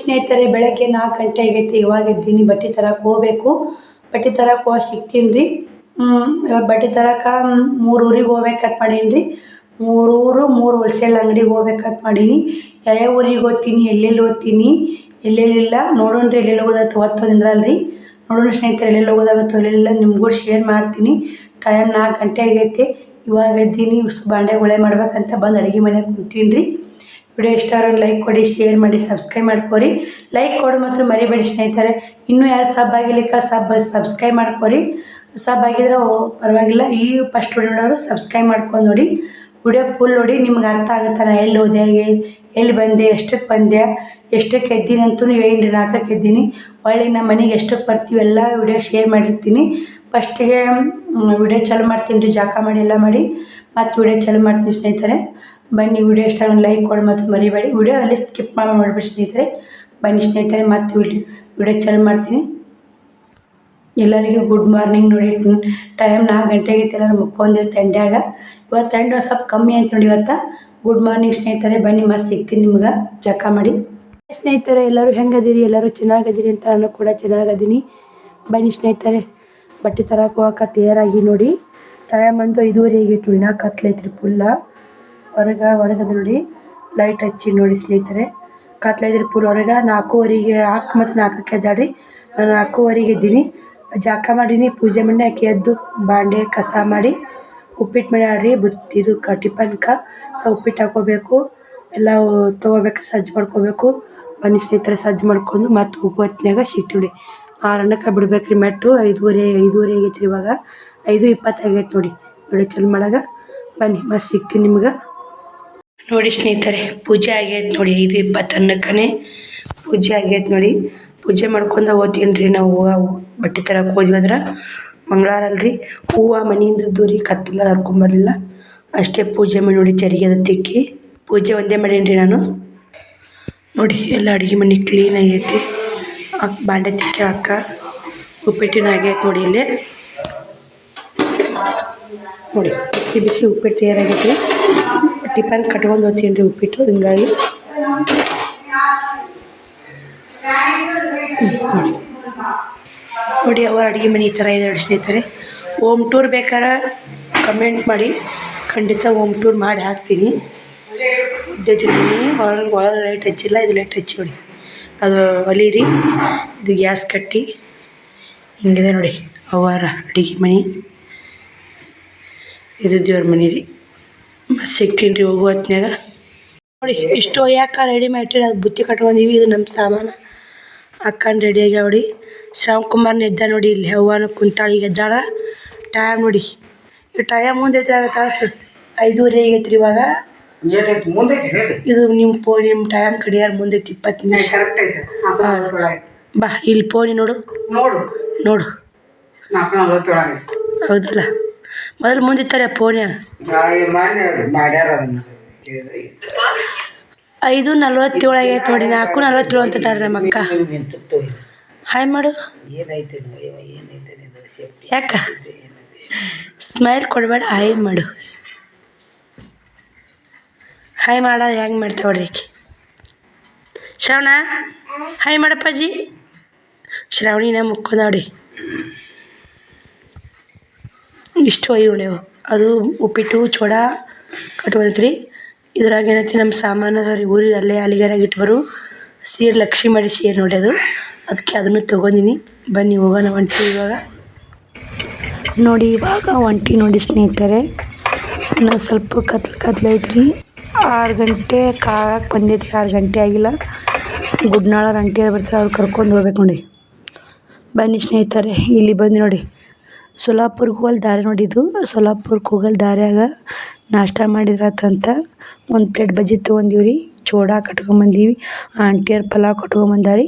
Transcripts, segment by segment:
ಸ್ನೇಹಿತರೆ, ಬೆಳಗ್ಗೆ ನಾಲ್ಕು ಗಂಟೆ ಆಗೈತೆ ಇವಾಗ ಇದ್ದೀನಿ ಬಟ್ಟೆ ತರಕ್ಕೆ ಹೋಗ್ಬೇಕು. ಬಟ್ಟೆ ತರಕ್ಕೆ ಹೋಗಿ ಸಿಗ್ತೀನಿ ರೀ. ಬಟ್ಟೆ ತರಕ್ಕೆ ಮೂರೂರಿಗೆ ಹೋಗ್ಬೇಕಂತ ಮಾಡೀನಿ ರೀ. ಮೂರೂರು ಮೂರು ಹೋಲ್ಸೇಲ್ ಅಂಗಡಿಗೆ ಹೋಗ್ಬೇಕಂತ ಮಾಡೀನಿ. ಯಾವ್ಯಾವ ಊರಿಗೆ ಹೋಗ್ತೀನಿ, ಎಲ್ಲೆಲ್ಲಿ ಓದ್ತೀನಿ ಎಲ್ಲೆಲ್ಲಿಲ್ಲ ನೋಡೋಣ ರೀ ಎಲ್ಲೆಲ್ಲಿ ಹೋಗೋದಾತು ಹೊತ್ತು ನಿಂದ್ರಲ್ಲ ರೀ. ನೋಡೋಣ ಸ್ನೇಹಿತರೆ, ಎಲ್ಲೆಲ್ಲಿ ಹೋಗೋದಾಗತ್ತೋ ಅಲ್ಲೆಲ್ಲ ನಿಮ್ಗೂ ಶೇರ್ ಮಾಡ್ತೀನಿ. ಟೈಮ್ ನಾಲ್ಕು ಗಂಟೆ ಆಗೈತೆ ಇವಾಗ ಎದ್ದೀನಿ. ಬಾಂಡೆ ಗುಳೆ ಮಾಡ್ಬೇಕಂತ ಬಂದು ಅಡುಗೆ ಮನೆಗೆ ಕೂತೀನಿ ರೀ. ವಿಡಿಯೋ ಇಷ್ಟ ಆದ್ರೆ ಲೈಕ್ ಕೊಡಿ, ಶೇರ್ ಮಾಡಿ, ಸಬ್ಸ್ಕ್ರೈಬ್ ಮಾಡ್ಕೊರಿ. ಲೈಕ್ ಕೊಡು ಮಾತ್ರ ಮರಿಬೇಡಿ ಸ್ನೇಹಿತರೆ. ಇನ್ನೂ ಯಾರು ಸಬ್ ಆಗಿಲಿಕ್ಕ ಸಬ್ ಸಬ್ಸ್ಕ್ರೈಬ್ ಮಾಡ್ಕೊರಿ. ಸಬ್ ಆಗಿದ್ರೆ ಪರವಾಗಿಲ್ಲ. ಈ ಫಸ್ಟ್ ವಿಡಿಯೋ ನೋಡೋರು ಸಬ್ಸ್ಕ್ರೈಬ್ ಮಾಡ್ಕೊಂಡು ನೋಡಿ. ವಿಡಿಯೋ ಫುಲ್ ನೋಡಿ. ನಿಮ್ಗೆ ಅರ್ಥ ಆಗುತ್ತೆ? ನಾ ಎಲ್ಲಿ ಹೋದೆ? ಎಲ್ಲಿ ಬಂದೆ? ಎಷ್ಟಕ್ಕೆ ಬಂದೆ? ಎಷ್ಟಕ್ಕೆ ಎದ್ದೀನಿ ಅಂತೂ ಹೇಳಿ ನಾಲ್ಕಕ್ಕೆ ಎದ್ದೀನಿ. ಹೊಳ್ಳಿ ನಮ್ಮ ಮನೆಗೆ ಎಷ್ಟಕ್ಕೆ ಬರ್ತೀವಿ ಎಲ್ಲ ವಿಡಿಯೋ ಶೇರ್ ಮಾಡಿರ್ತೀನಿ. ಫಸ್ಟಿಗೆ ವಿಡಿಯೋ ಚಾಲು ಮಾಡ್ತೀನಿ. ರೀ ಜಾಕ ಮಾಡಿ, ಎಲ್ಲ ಮಾಡಿ. ಮತ್ತು ವಿಡಿಯೋ ಚಾಲು ಮಾಡ್ತೀನಿ ಸ್ನೇಹಿತರೆ. ಬನ್ನಿ ವಿಡಿಯೋ ಇಷ್ಟ ಲೈಕ್ ಕೊಡಿ ಮತ್ತು ಮರಿಬೇಡಿ. ವಿಡಿಯೋ ಅಲ್ಲಿ ಸ್ಕಿಪ್ ಮಾಡಿ ಮಾಡಿಬಿಡಿ ಸ್ನೇಹಿತರೆ. ಬನ್ನಿ ಸ್ನೇಹಿತರೆ, ಮತ್ತು ವಿಡಿಯೋ ವಿಡಿಯೋ ಚಾಲು ಮಾಡ್ತೀನಿ. ಎಲ್ಲರಿಗೂ ಗುಡ್ ಮಾರ್ನಿಂಗ್ ನೋಡಿ. ಟೈಮ್ ನಾಲ್ಕು ಗಂಟೆಗೆ ಎಲ್ಲರೂ ಮುಕ್ಕೊಂಡಿರ್ತ ತಂಡ್ಯಾಗ ಇವತ್ತು ತಂಡ ಸ್ವಲ್ಪ ಕಮ್ಮಿ ಅಂತ ನೋಡಿ ಇವತ್ತು. ಗುಡ್ ಮಾರ್ನಿಂಗ್ ಸ್ನೇಹಿತರೆ, ಬನ್ನಿ ಮಸ್ತ್ ಸಿಗ್ತೀನಿ ನಿಮ್ಗೆ. ಜಕ ಮಾಡಿ. ಸ್ನೇಹಿತರೆ, ಎಲ್ಲರೂ ಹೆಂಗದಿರಿ? ಎಲ್ಲರೂ ಚೆನ್ನಾಗದಿರಿ ಅಂತ ನಾನು ಕೂಡ ಚೆನ್ನಾಗದೀನಿ. ಬನ್ನಿ ಸ್ನೇಹಿತರೆ, ಬಟ್ಟೆ ತರಕ್ಕೆ ಹೋಗಕ್ಕೆ ತಯಾರಾಗಿ ನೋಡಿ. ಟೈಮ್ ಅಂತೂ ಇದುವರೆಗೆ ಇಟ್ಟು ನಾ ಕತ್ಲೈತ್ರಿ ಫುಲ್ಲ ಹೊರಗೆ ಹೊರಗದ ನೋಡಿ ಲೈಟ್ ಹಚ್ಚಿ ನೋಡಿ ಸ್ನೇಹಿತರೆ. ಕತ್ಲೈದ್ರಿ ಫುಲ್ ಹೊರಗೆ. ನಾಲ್ಕೂವರೆಗೆ ಹಾಕಿ ಮತ್ತು ನಾಲ್ಕಕ್ಕೆ ಎದ್ದಾಡ್ರಿ. ನಾನು ನಾಲ್ಕೂವರೆಗೆ ಇದ್ದೀನಿ. ಜಾಕ ಮಾಡೀನಿ, ಪೂಜೆ ಮಾಡಿ ಆಕೆ ಎದ್ದು ಬಾಂಡೆ ಕಸ ಮಾಡಿ, ಉಪ್ಪಿಟ್ಟು ಮಾಡ್ಯಾಡ್ರಿ ಬುತ್ತಿ ಇದು ಕ ಟಿಫನ್ಕ ಸೊ ಉಪ್ಪಿಟ್ಟು ಹಾಕೋಬೇಕು. ಎಲ್ಲ ತೊಗೋಬೇಕು, ಸಜ್ಜು ಮಾಡ್ಕೋಬೇಕು. ಬನ್ನಿ ಸ್ನೇಹಿತರೆ, ಸಜ್ಜು ಮಾಡ್ಕೊಂಡು ಮತ್ತು ಸಿಗ್ತೀವಿ ಆರು ಅನ್ನಕ್ಕೆ ಬಿಡ್ಬೇಕ್ರಿ ಮೆಟ್ಟು. ಐದೂವರೆ ಐದೂವರೆ ಆಗೈತೆ ರೀ ಇವಾಗ. ಐದು ಇಪ್ಪತ್ತು ಆಗೈತೆ ನೋಡಿ. ನೋಡಿ ಚಲ್ ಮಾಡಾಗ. ಬನ್ನಿ, ಮತ್ತೆ ಸಿಗ್ತೀನಿ ನಿಮ್ಗೆ. ನೋಡಿ ಸ್ನೇಹಿತರೆ, ಪೂಜೆ ಆಗೈತೆ ನೋಡಿ, ಐದು ಇಪ್ಪತ್ತನ್ನಕ್ಕನೇ ಪೂಜೆ ಆಗೈತೆ ನೋಡಿ. ಪೂಜೆ ಮಾಡ್ಕೊಂಡು ಹೋಗ್ತೀನಿ ರೀ ನಾವು ಹೂವು ಬಟ್ಟೆ ತರಕ್ಕೆ ಹೋದ್ವಿ ಅಂದ್ರೆ ಮಂಗಳವಾರ ಅಲ್ರಿ. ಹೂವು ಮನೆಯಿಂದ ದೂರಿ ಕತ್ತಲ ಹರ್ಕೊಂಬರಲಿಲ್ಲ ಅಷ್ಟೇ ಪೂಜೆ ಮಾಡಿ ನೋಡಿ ಚರಿಗೆ ಅದು ತಿಕ್ಕಿ. ಪೂಜೆ ಒಂದೇ ಮಾಡೀನಿ ನಾನು. ನೋಡಿ, ಎಲ್ಲ ಅಡುಗೆ ಮನೆ ಕ್ಲೀನ್ ಆಗೈತಿ. ಬಾಂಡೆ ತಿಕ್ಕಿ ಅಕ್ಕ ಉಪ್ಪಿಟ್ಟಿನ ಆಗೈತೆ ನೋಡಿ ಇಲ್ಲಿ. ನೋಡಿ, ಬಿಸಿ ಬಿಸಿ ಉಪ್ಪಿಟ್ಟು ತಯಾರಾಗೈತಿ. ಟಿಫನ್ ಕಟ್ಕೊಂಡು ಹೋಗ್ತೀನಿ ರೀ ಉಪ್ಪಿಟ್ಟು ಹಿಂಗಾಗಿ ನೋಡಿ ನೋಡಿ ಅವ ಅಡುಗೆ ಮನೆ ಈ ಥರ ಇದೆ ಸ್ನೇಹಿತರೆ ಹೋಮ್ ಟೂರ್ ಬೇಕಾರೆ ಕಮೆಂಟ್ ಮಾಡಿ ಖಂಡಿತ ಹೋಮ್ ಟೂರ್ ಮಾಡಿ ಹಾಕ್ತೀನಿ ಒಳಗೆ ಒಳಗೆ ಲೈಟ್ ಹಚ್ಚಿಲ್ಲ ಇದು ಲೈಟ್ ಹಚ್ಚಿ ನೋಡಿ ಅದು ಒಲಿರಿ ಇದು ಗ್ಯಾಸ್ ಕಟ್ಟಿ ಹಿಂಗಿದೆ ನೋಡಿ ಅವರ ಅಡುಗೆ ಮನೆ ಇದು ದೇವ್ರ ಮನೆ ರೀ ಮತ್ತು ಸಿಗ್ತೀನಿ ರೀ ಹೋಗೋ ಹೊತ್ನ್ಯಾಗ. ನೋಡಿ ಇಷ್ಟು ಯಾಕೆ ರೆಡಿ ಮಾಡಿರಿ ಅದು ಬುತ್ತಿ ಕಟ್ಕೊಂಡೀವಿ ಇದು ನಮ್ಮ ಸಾಮಾನು. ಅಕ್ಕನ ರೆಡಿ ಆಗ್ಯಾವ ನೋಡಿ ಶ್ರಾವಣ್ ಕುಮಾರ್ನ ಎದ್ದ ನೋಡಿ ಇಲ್ಲಿ ಹವ್ವನ ಕುಂತಾಳಿ ಎದ್ದಾಳ ಟೈಮ್ ನೋಡಿ. ಈ ಟೈಮ್ ಮುಂದೆ ತಾಸು. ಐದೂವರೆ ಆಗೈತೆ ರೀ ಇವಾಗ ಇದು ನಿಮ್ಮ ಫೋನ್ ನಿಮ್ಮ ಟೈಮ್ ಕಡಿಯಾರ ಮುಂದೆ ಇಪ್ಪತ್ತು ನಿಮಿಷ. ಬಾ ಇಲ್ಲಿ ಪೋನಿ ನೋಡು. ನೋಡು. ನೋಡು. ಹೌದಲ್ಲ? ಮೊದಲು ಮುಂದಿತ್ತಾರೆ ಫೋನ್ಯಾಗ ಅದನ್ನ. ಐದು ನಲ್ವತ್ತೇಳು ಆಗೈತೆ ನೋಡಿ ನಾಲ್ಕು ನಲ್ವತ್ತೇಳು ಅಂತ ತಾರೆ ನಮ್ಮ ಅಕ್ಕ. ಹಾಯ್ ಮಾಡು. ಯಾಕ? ಸ್ಮೈಲ್ ಕೊಡಬೇಡ ಹಾಯ್ ಮಾಡು. ಹಾಯ್ ಮಾಡೋದು ಹೆಂಗೆ ಮಾಡ್ತಾವೆ ನೋಡ್ರಿ ಆಕಿ ಶ್ರವಣ ಹಾಯ್ ಮಾಡಪ್ಪಾಜಿ. ಶ್ರಾವಣಿನ ಮುಕ್ಕೋ ನೋಡಿ. ಇಷ್ಟು ಉಳ್ಯವು ಅದು ಉಪ್ಪಿಟ್ಟು, ಚೋಡ ರೀ ಇದ್ರಾಗ ಏನೈತಿ ನಮ್ಮ ಸಾಮಾನು ಅದಾವ್ರಿ ಊರಿಗೆ ಅಲ್ಲೇ ಅಲ್ಲಿಗಾರಾಗ ಇಟ್ಬರು ಸೀರೆ ಲಕ್ಷ್ಮಿ ಮಾಡಿ ಸೀರೆ ನೋಡಿ ಅದು. ಅದಕ್ಕೆ ಅದನ್ನು ತೊಗೊಂಡಿನಿ. ಬನ್ನಿ ಹೋಗೋಣ ಒಂಟಿ ಇವಾಗ. ನೋಡಿ ಇವಾಗ ಒಂಟಿ ನೋಡಿ ಸ್ನೇಹಿತರೆ. ನಾವು ಸ್ವಲ್ಪ ಕತ್ಲು ಕತ್ಲು ಐತ್ರಿ. ಆರು ಗಂಟೆ ಕಾಗಕ್ಕೆ ಬಂದೈತಿ ಆರು ಗಂಟೆ ಆಗಿಲ್ಲ. ಗುಡ್ನಾಳ ರಂಟಿ ಬರ್ತಾರೆ. ಅವ್ರು ಕರ್ಕೊಂಡು ಹೋಗ್ಬೇಕು ನೋಡಿ. ಬನ್ನಿ ಸ್ನೇಹಿತರೆ, ಇಲ್ಲಿ ಬಂದು ನೋಡಿ. ಸೊಲ್ಲಾಪುರ್ಗೆ ಹೋಗಲ್ ದಾರಿ ನೋಡಿದ್ದು. ಸೊಲ್ಲಾಪುರ್ಗೆ ಹೋಗಲ್ ದಾರ್ಯಾಗ ನಾಷ್ಟ ಮಾಡಿದ್ರಾತಂತ ಒಂದು ಪ್ಲೇಟ್ ಬಜ್ಜಿ ತೊಗೊಂದೀವಿ ರೀ ಚೂಡ ಕಟ್ಕೊಂಬಂದೀವಿ. ಆಂಟಿಯವ್ರು ಪಲಾವ್ ಕಟ್ಕೊಂಬಂದಾರಿ.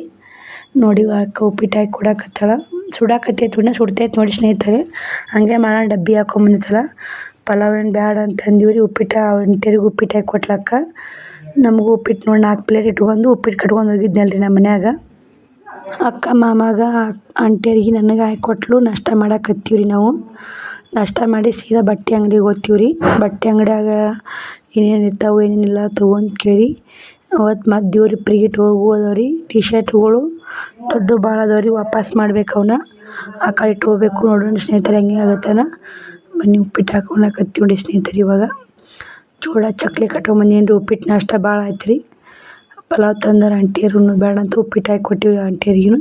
ನೋಡಿ ಅಕ್ಕ ಉಪ್ಪಿಟ್ಟು ಹಾಕಿ ಕೊಡಕತ್ತಾಳ ಸುಡಾಕತ್ತೈತೆ ಉಣ್ಣ ಸುಡ್ತೈತೆ ನೋಡಿ ಸ್ನೇಹಿತರೆ. ಹಂಗೆ ಮಾಡೋಣ, ಡಬ್ಬಿ ಹಾಕೊಂಬಂದಿತ್ತಲ್ಲ. ಪಲಾವ್ ಏನು ಬ್ಯಾಡ ಅಂತಂದೀವಿ ರೀ ಉಪ್ಪಿಟ್ಟು ಆಂಟಿಯರಿಗೆ ಉಪ್ಪಿಟ್ಟು ಹಾಕಿ ಕೊಟ್ಲಕ್ಕ. ನಮಗೂ ಉಪ್ಪಿಟ್ಟು ನೋಡಿ ನಾಲ್ಕು ಪ್ಲೇಟ್ ಇಟ್ಕೊಂಡು ಉಪ್ಪಿಟ್ಟು ಕಟ್ಕೊಂಡು ಹೋಗಿದ್ನಲ್ರಿ ನಮ್ಮ ಮನ್ಯಾಗ. ಅಕ್ಕ ಮಾಮಾಗ ಆಂಟಿಯರಿಗೆ ನನಗೆ ಹಾಕಿ ಕೊಟ್ಲು, ನಾಷ್ಟ ಮಾಡಕತ್ತೀವಿ ರೀ ನಾವು. ನಾಷ್ಟ ಮಾಡಿ ಸೀದಾ ಬಟ್ಟೆ ಅಂಗ್ಡಿಗೆ ಹೋಗ್ತೀವಿ ರೀ ಬಟ್ಟೆ ಅಂಗಡಿಯಾಗ ಏನೇನು ಇರ್ತಾವೆ ಏನೇನಿಲ್ಲ ತೊಗೊಂಡು ಕೇಳಿ. ಅವತ್ತು ಮತ್ತು ದೇವ್ರ ಪ್ರೀಟ್ ಹೋಗು ರೀ ಟಿ ಶರ್ಟ್ಗಳು ದೊಡ್ಡ ಭಾಳ ಅದಾವ ರೀ ವಾಪಸ್ ಮಾಡ್ಬೇಕು ಅವನ್ನ ಆ ಕಡೆ ಇಟ್ಟು ಹೋಗ್ಬೇಕು ನೋಡೋಣ ಸ್ನೇಹಿತರೆ, ಹೆಂಗೆ ಆಗತ್ತನ. ಬನ್ನಿ ಉಪ್ಪಿಟ್ಟು ಹಾಕೊಳಕತ್ತೀವಿ ನೋಡಿ ಸ್ನೇಹಿತರೆ ಇವಾಗ. ಜೋಳ, ಚಕ್ಲಿ ಬಂದೀನಿ ರೀ ಉಪ್ಪಿಟ್ಟು, ನಾಷ್ಟ ಭಾಳ ಆಯ್ತು ರೀ ಪಲಾವ್ ತಂದಾರ ಆಂಟಿಯರು ಬೇಡ ಅಂತ ಉಪ್ಪಿಟ್ಟು ಹಾಕಿ ಕೊಟ್ಟಿವಿ ಆಂಟಿಯರಿಗೂ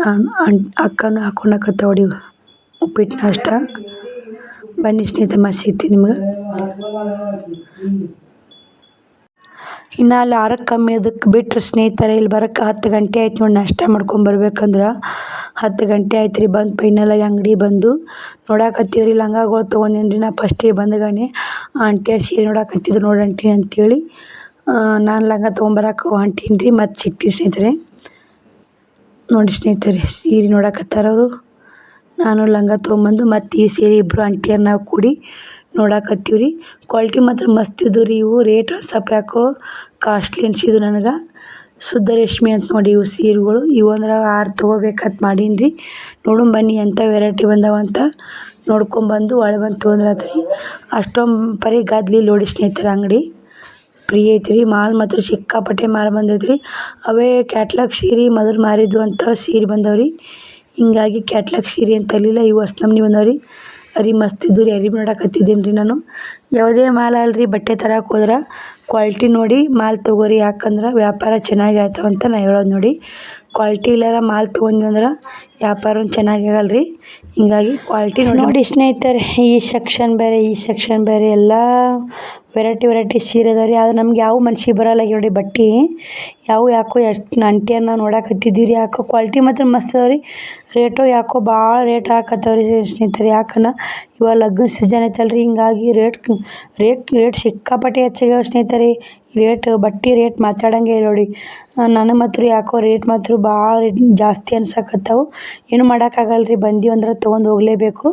ನಾನು ಅನ್ ಅಕ್ಕನೂ ಹಾಕೊಳಕತ್ತ ನೋಡಿ ಉಪ್ಪಿಟ್ಟು ನಾಷ್ಟ. ಬನ್ನಿ ಸ್ನೇಹಿತ, ಮತ್ತೆ ಸಿಗ್ತೀನಿ ನಿಮ್ಗೆ. ಇನ್ನು ಅಲ್ಲಿ ಆರಕ್ಕೆ ಕಮ್ಮಿ ಅದಕ್ಕೆ ಬಿಟ್ಟರೆ ಸ್ನೇಹಿತರೆ, ಇಲ್ಲಿ ಬರೋಕ್ಕೆ ಹತ್ತು ಗಂಟೆ ಆಯ್ತು ನೋಡಿ ನಾಷ್ಟ ಮಾಡ್ಕೊಂಡು ಬರ್ಬೇಕಂದ್ರೆ. ಹತ್ತು ಗಂಟೆ ಆಯ್ತು ರೀ ಬಂದು ಫೈನಲಾಗಿ ಅಂಗಡಿ ಬಂದು. ನೋಡಾಕತ್ತೀವಿ ರೀ ಲಂಗಗಳು ತೊಗೊಂಡೇನಿ ರೀ ನಾ ಫಸ್ಟಿಗೆ ಬಂದಗಾನೆ. ಆಂಟಿಯ ಸೀರೆ ನೋಡಾಕತ್ತಿದ್ರು ನೋಡಿ ಆಂಟಿ ಅಂತೇಳಿ. ನಾನು ಲಂಗ ತೊಗೊಂಬರಕ್ಕೆ ಹೊಂಟೀನಿ ರೀ ಮತ್ತು ಸಿಗ್ತೀವಿ ಸ್ನೇಹಿತರೆ. ನೋಡಿ ಸ್ನೇಹಿತರೆ, ಸೀರೆ ನೋಡಾಕತ್ತಾರ ಅವರು. ನಾನು ಲಂಗ ತೊಗೊಂಬಂದು, ಮತ್ತು ಈ ಸೀರೆ ಇಬ್ಬರು ಅಂಟಿಯರು ನಾವು ಕೂಡಿ ನೋಡಕತ್ತೀವಿ ರೀ ಕ್ವಾಲಿಟಿ ಮಾತ್ರ ಮಸ್ತ್ ಇದ್ದವು ರೀ ಇವು. ರೇಟ್ ಸ್ವಲ್ಪ ಯಾಕೋ ಕಾಸ್ಟ್ಲಿ ಅನ್ಸಿದ್ದು ನನಗೆ. ಶುದ್ಧ ರೇಷ್ಮೆ ಅಂತ ನೋಡಿ ಇವು ಸೀರೆಗಳು. ಇವು ಅಂದ್ರೆ ಆರು ತೊಗೋಬೇಕಂತ ಮಾಡೀನಿ ರೀ. ನೋಡೋಣ ಬನ್ನಿ ಎಂಥ ವೆರೈಟಿ ಬಂದಾವ ಅಂತ ನೋಡ್ಕೊಂಬಂದು ಒಳಗೆ ಬಂದು ತೊಗೊಂಡ್ರಿ ಅಷ್ಟೊಂದು ಪರಿ ಗದ್ಲಿ ನೋಡಿ ಸ್ನೇಹಿತರ ಅಂಗಡಿ. ಫ್ರೀ ಐತ್ರಿ ಮಾಲ್ ಮಾತ್ರ ಸಿಕ್ಕಾಪಟ್ಟೆ ಮಾಲ್ ಬಂದೈತ್ರಿ ಅವೇ ಕ್ಯಾಟ್ಲಾಗ್ ಸೀರೆ ಮೊದಲು ಮಾರಿದ್ದು ಅಂತ ಸೀರೆ ಬಂದವ್ರಿ. ಹೀಗಾಗಿ ಕ್ಯಾಟ್ಲಾಗ್ ಸೀರೆ ಅಂತ ತರಲಿಲ್ಲ ಇವು ಹೊಸ್ನಮ್ನಿ ಬಂದವ್ರಿ. ಅರಿ ಮಸ್ತ್ ಇದ್ದು ರೀ ಅರಿಬಿ ನೋಡಕತ್ತಿದ್ದೀನಿ ರೀ ನಾನು. ಯಾವುದೇ ಮಾಲ್ ಅಲ್ರಿ, ಬಟ್ಟೆ ತರಕ್ಕೆ ಹೋದ್ರೆ ಕ್ವಾಲಿಟಿ ನೋಡಿ ಮಾಲ್ ತೊಗೋರಿ, ಯಾಕಂದ್ರೆ ವ್ಯಾಪಾರ ಚೆನ್ನಾಗಿ ಆಯ್ತವ ಅಂತ ನಾ ಹೇಳೋದು ನೋಡಿ. ಕ್ವಾಲಿಟಿ ಇಲ್ಲಾರ ಮಾಲ್ ತೊಗೊಂಡ್ವಿ ಅಂದ್ರೆ ವ್ಯಾಪಾರ ಚೆನ್ನಾಗಿ ಆಗಲ್ಲ ರೀ ಹಿಂಗಾಗಿ ಕ್ವಾಲಿಟಿ ನೋಡಿ. ಸ್ನೇಹಿತರೆ, ಈ ಸೆಕ್ಷನ್ ಬೇರೆ, ಈ ಸೆಕ್ಷನ್ ಬೇರೆ ಎಲ್ಲ ವೆರೈಟಿ ವೆರೈಟಿ ಸೀರೆ ಅದಾವೆ ರೀ. ಆದ್ರೆ ನಮ್ಗೆ ಯಾವ ಮನ್ಸಿಗೆ ಬರಲ್ಲ ಈಗ ನೋಡಿ ಬಟ್ಟೆ. ಯಾವ ಯಾಕೋ ಎಷ್ಟು ಅಂಟಿಯನ್ನು ನೋಡಾಕತ್ತಿದ್ದೀವಿ ರೀ ಯಾಕೋ ಕ್ವಾಲಿಟಿ ಮಾತ್ರ ಮಸ್ತ್ ಅದಾವೆ ರೀ. ರೇಟು ಯಾಕೋ ಭಾಳ ರೇಟ್ ಹಾಕತ್ತವ್ರಿ ಸ್ನೇಹಿತರೆ, ಯಾಕನ ಇವಾಗ ಲಗ್ನ ಸೀಸನ್ ಐತಲ್ಲ ರೀ ಹಿಂಗಾಗಿ ರೇಟ್ ರೇಟ್ ರೇಟ್ ಸಿಕ್ಕಾಪಟ್ಟೆ ಹೆಚ್ಚಾಗ್ಯಾವ ಸ್ನೇಹಿತರೆ ರೇಟ್ ಬಟ್ಟೆ ರೇಟ್ ಮಾತಾಡಂಗೆ ನೋಡಿ. ನನಗೆ ಮಾತ್ರ ಯಾಕೋ ರೇಟ್ ಮಾತ್ರ ಭಾಳ ಜಾಸ್ತಿ ಅನ್ಸಕತ್ತವು. ಏನು ಮಾಡೋಕ್ಕಾಗಲ್ಲ ರೀ ಬಂದೀವಿ ಅಂದ್ರೆ ತೊಗೊಂಡು ಹೋಗಲೇಬೇಕು.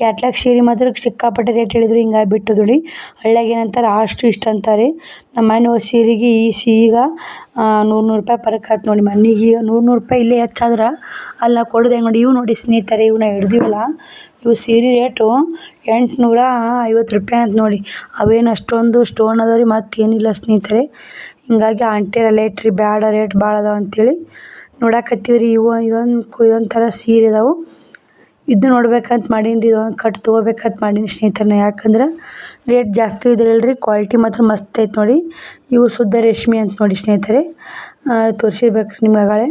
ಕ್ಯಾಟ್ಲಾಗ್ ಸೀರೆ ಮಾತ್ರ ಸಿಕ್ಕಾಪಟ್ಟೆ ರೇಟ್ ಹೇಳಿದ್ರು, ಹಿಂಗಾಗಿ ಬಿಟ್ಟು ನೋಡಿ ಹಳ್ಳಿಯಾಗ ಏನಂತಾರೆ, ಅಷ್ಟು ಇಷ್ಟು ಅಂತಾರೆ. ನಮ್ಮ ಮನೆ ಸೀರೆಗೆ ಈ ಸೀಗ ನೂರು ನೂರು ರೂಪಾಯಿ ಪರಕ್ ನೋಡಿ ಮನೆಗೆ ನೂರು ನೂರು ರೂಪಾಯಿ ಇಲ್ಲೇ ಹೆಚ್ಚಾದ್ರೆ ಅಲ್ಲಿ ನಾವು ಕೊಡೋದು ಹೆಂಗೆ ನೋಡಿ. ಇವು ನೋಡಿ ಸ್ನೇಹಿತರೆ ಇವನ್ನ ಹಿಡ್ದೀವಲ್ಲ. ಇವು ಸೀರೆ ರೇಟು ಎಂಟುನೂರ ಐವತ್ತು ರೂಪಾಯಿ ಅಂತ ನೋಡಿ. ಅವೇನು ಅಷ್ಟೊಂದು ಸ್ಟೋನ್ ಅದಾವ ರೀ ಮತ್ತೇನಿಲ್ಲ ಸ್ನೇಹಿತರೆ. ಹಿಂಗಾಗಿ ಆಂಟಿಯರೆಲ್ಲ ರೀ ಬೇಡ ರೇಟ್ ಭಾಳ ಅದಾವ ಅಂತೇಳಿ ನೋಡಾಕತ್ತೀವಿ ರೀ ಇವು ಇದೊಂದು ಇದೊಂದು ಥರ ಸೀರೆ ಅದಾವೆ. ಇದು ನೋಡ್ಬೇಕಂತ ಮಾಡೀನಿ ರೀ ಒಂದು ಕಟ್ ತೊಗೋಬೇಕಂತ ಮಾಡೀನಿ ಸ್ನೇಹಿತರನ್ನ. ಯಾಕಂದ್ರೆ ರೇಟ್ ಜಾಸ್ತಿ ಇದ್ರಲ್ರಿ ಕ್ವಾಲಿಟಿ ಮಾತ್ರ ಮಸ್ತ್ ಐತೆ ನೋಡಿ. ಇವು ಶುದ್ಧ ರೇಷ್ಮೆ ಅಂತ ನೋಡಿ ಸ್ನೇಹಿತರೆ. ತೋರಿಸಿರ್ಬೇಕು ರೀ ನಿಮ್ಗೆ ಆಗಳೇ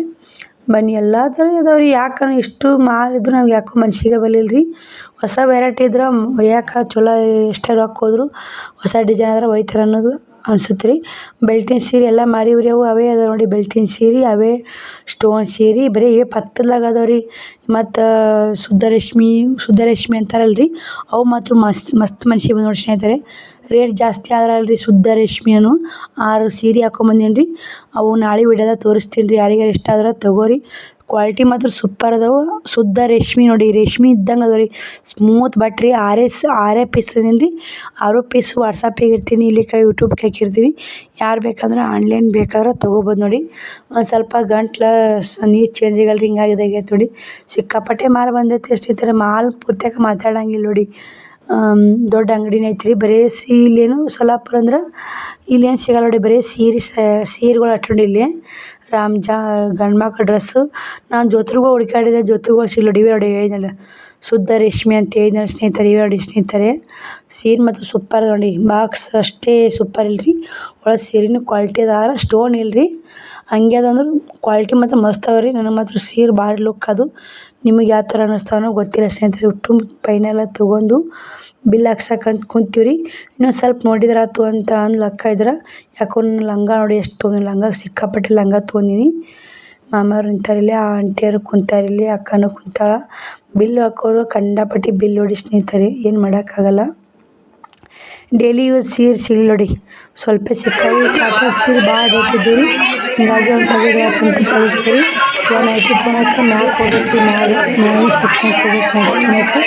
ಬನ್ನಿ, ಎಲ್ಲ ಥರ ಇದಾವೆ ರೀ. ಯಾಕಂದ್ರೆ ಇಷ್ಟು ಮಾಲ್ ಇದ್ರು ನಮ್ಗೆ ಯಾಕೋ ಮನ್ಸಿಗೆ ಬರಲಿಲ್ಲ ರೀ ಹೊಸ ವೆರೈಟಿ ಇದ್ರೆ ಒಯ್ಯಾಕೆ ಚಲೋ ಎಷ್ಟೇ ರೊಕ್ಕ ಹೋದ್ರು. ಹೊಸ ಡಿಸೈನ್ ಆದ್ರೆ ಒಯ್ತಾರೆ ಅನ್ನೋದು ಅನ್ಸುತ್ತೆ ರೀ. ಬೆಳ್ತಿನ ಸೀರೆ ಎಲ್ಲ ಮಾರಿ ರೀ ಅವು ಅವೇ ಅದಾವೆ ನೋಡಿ. ಬೆಳ್ತಿನ ಸೀರೆ ಅವೇ ಸ್ಟೋನ್ ಸೀರೆ. ಬರೀ ಇವೇ ಪತ್ತಲ್ದಾಗ ಅದಾವೆ ರೀ. ಮತ್ತು ಶುದ್ಧ ರೇಷ್ಮೆ ಅಂತಾರಲ್ಲ ರೀ. ಅವು ಮಾತ್ರ ಮಸ್ತ್ ಮಸ್ತ್ ಮನುಷ್ಯ ಬಂದು ನೋಡಿ ಸ್ನೇಹಿತರೆ. ರೇಟ್ ಜಾಸ್ತಿ ಆದ್ರಲ್ಲ ರೀ ಶುದ್ಧ ರೇಷ್ಮೆನು ಆರು ಸೀರೆ ಹಾಕೊಂಬಂದೀನಿ ರೀ ಅವು ನಾಳೆ ವಿಡಿಯೋದಾಗ ತೋರಿಸ್ತೀನಿ ರೀ. ಯಾರಿಗಾರು ಇಷ್ಟ ಆದ್ರೆ ತೊಗೋರಿ. ಕ್ವಾಲಿಟಿ ಮಾತ್ರ ಸೂಪರ್ ಅದಾವು. ಶುದ್ಧ ರೇಷ್ಮೆ ನೋಡಿ, ರೇಷ್ಮೆ ಇದ್ದಂಗೆ ಅದಾವ ರೀ. ಸ್ಮೂತ್ ಬಟ್ ರೀ ಆರೇ ಸ್ ಆರೇ ಪೀಸ್ ಅದೇನು ರೀ? ಆರು ಪೀಸ್ ವಾಟ್ಸಪ್ಪಿಗೆ ಇರ್ತೀನಿ, ಇಲ್ಲಿ ಕೈ ಯೂಟ್ಯೂಬ್ಗೆ ಹಾಕಿರ್ತೀನಿ. ಯಾರು ಬೇಕಂದ್ರೆ ಆನ್ಲೈನ್ ಬೇಕಾದ್ರೆ ತೊಗೋಬೋದು ನೋಡಿ. ಒಂದು ಸ್ವಲ್ಪ ಗಂಟ್ಲು ನೀರು ಚೇಂಜ್ ಆಗಲ್ಲ ರೀ ಹಿಂಗಾಗಿ ಇದಾಗೈತೆ ನೋಡಿ ಸಿಕ್ಕಾಪಟ್ಟೆ ಮಾಲ್ ಬಂದೈತೆ ಎಷ್ಟು ಈ ಥರ ಮಾಲ್ ಪೂರ್ತಿಯಾಗಿ ಮಾತಾಡಂಗಿಲ್ಲ ನೋಡಿ. ದೊಡ್ಡ ಅಂಗಡಿನೇ ಐತ್ರಿ ಬರೀ ಸಿ ಇಲ್ಲೇನು ಸೊಲ್ಲಾಪುರ ಅಂದ್ರೆ ಇಲ್ಲೇನು ಸಿಗಲ್ಲ ನೋಡಿ, ಬರೀ ಸೀರೆ ಸೀರೆಗಳು ಅಟ್ಟೊಂಡು ಇಲ್ಲಿ. ರಾಮ್ ಜಾ ಗಂಡು ಮಕ್ಳು ಡ್ರೆಸ್ಸು. ನಾನು ಜೋತ್ರುಗಳು ಹುಡ್ಕ್ಯಾಡಿದೆ ಜೋತ್ರುಗಳು ಸಿಗಲ್ಲ ಡಿವಿ ಇವೇ ನೋಡಿ ಹೇಳಿದ್ನಲ್ಲ. ಶುದ್ಧ ರೇಷ್ಮೆ ಅಂತ ಹೇಳಿದ್ನಲ್ಲ ಸ್ನೇಹಿತರೆ ಇವೇ ನೋಡಿ ಸ್ನೇಹಿತರೆ. ಸೀರೆ ಮತ್ತು ಸೂಪರ್ ನೋಡಿ. ಬಾಕ್ಸ್ ಅಷ್ಟೇ ಸೂಪರ್ ಇಲ್ರಿ. ಒಳಗೆ ಸೀರೆನೂ ಕ್ವಾಲಿಟಿ ಅದಾರ ಸ್ಟೋನ್ ಇಲ್ರಿ. ಹಂಗೆ ಅದಂದ್ರೆ ಕ್ವಾಲಿಟಿ ಮಾತ್ರ ಮಸ್ತ್ ಅವ ರೀ. ನನಗೆ ಮಾತ್ರ ಸೀರೆ ಭಾರಿ ಲುಕ್ ಅದು. ನಿಮಗೆ ಯಾವ ಥರ ಅನ್ನಿಸ್ತಾವನೋ ಗೊತ್ತಿಲ್ಲ ಸ್ನೇಹಿತರೆ. ಒಟ್ಟು ಪೈನೆಲ್ಲ ತೊಗೊಂಡು ಬಿಲ್ ಹಾಕ್ಸಕ್ಕಂತ ಕುಂತೀವಿ ರೀ ಇನ್ನೊಂದು ಸ್ವಲ್ಪ ನೋಡಿದ್ರೆ ಆಯ್ತು ಅಂತ ಅಂದು ಲಕ್ಕ ಇದ್ರೆ. ಯಾಕೋ ನನ್ನ ಲಂಗ ನೋಡಿ ಎಷ್ಟು ತೊಗೊಂಡಿನಿ. ಲಂಗ ಸಿಕ್ಕಾಪಟ್ಟೆ ಲಂಗ ತೊಗೊಂಡಿನಿ. ಮಾಮಾರು ನಿಂತಾರಿಲ್ಲ ಆ ಆಂಟಿಯರು ಕುಂತಾರಿಲ್ಲಿ ಅಕ್ಕನೂ ಕುಂತಾಳೆ. ಬಿಲ್ ಹಾಕೋರು ಕಂಡಾಪಟ್ಟಿ ಬಿಲ್ ನೋಡಿ ಸ್ನೇಹಿತರೆ. ಏನು ಮಾಡೋಕ್ಕಾಗಲ್ಲ. ಡೈಲಿ ಯೂಸ್ ಸೀರೆ ಸಿಗಲಿ ನೋಡಿ. ಸ್ವಲ್ಪ ಸಿಕ್ಕಾವು ಸೀರೆ ಭಾಳ ರೇಟ್ ಹಿಂಗಾಗಿ ಒಂದು ತೆಗಿಬೇಕಂತ ತೆಗಿತೀವಿ ಏನಾಯ್ತು ತೊಗೊಳಕ್ಕೆ ಮ್ಯಾಲೆ ಹೋಗ್ಬೇಕು ಮ್ಯಾಲೆ ಮ್ಯಾಲೆ ಸೆಕ್ಷನ್ ಹೋಗ್ಬೇಕು ನೋಡಿ ತೊಗೊಳಕ್ಕೆ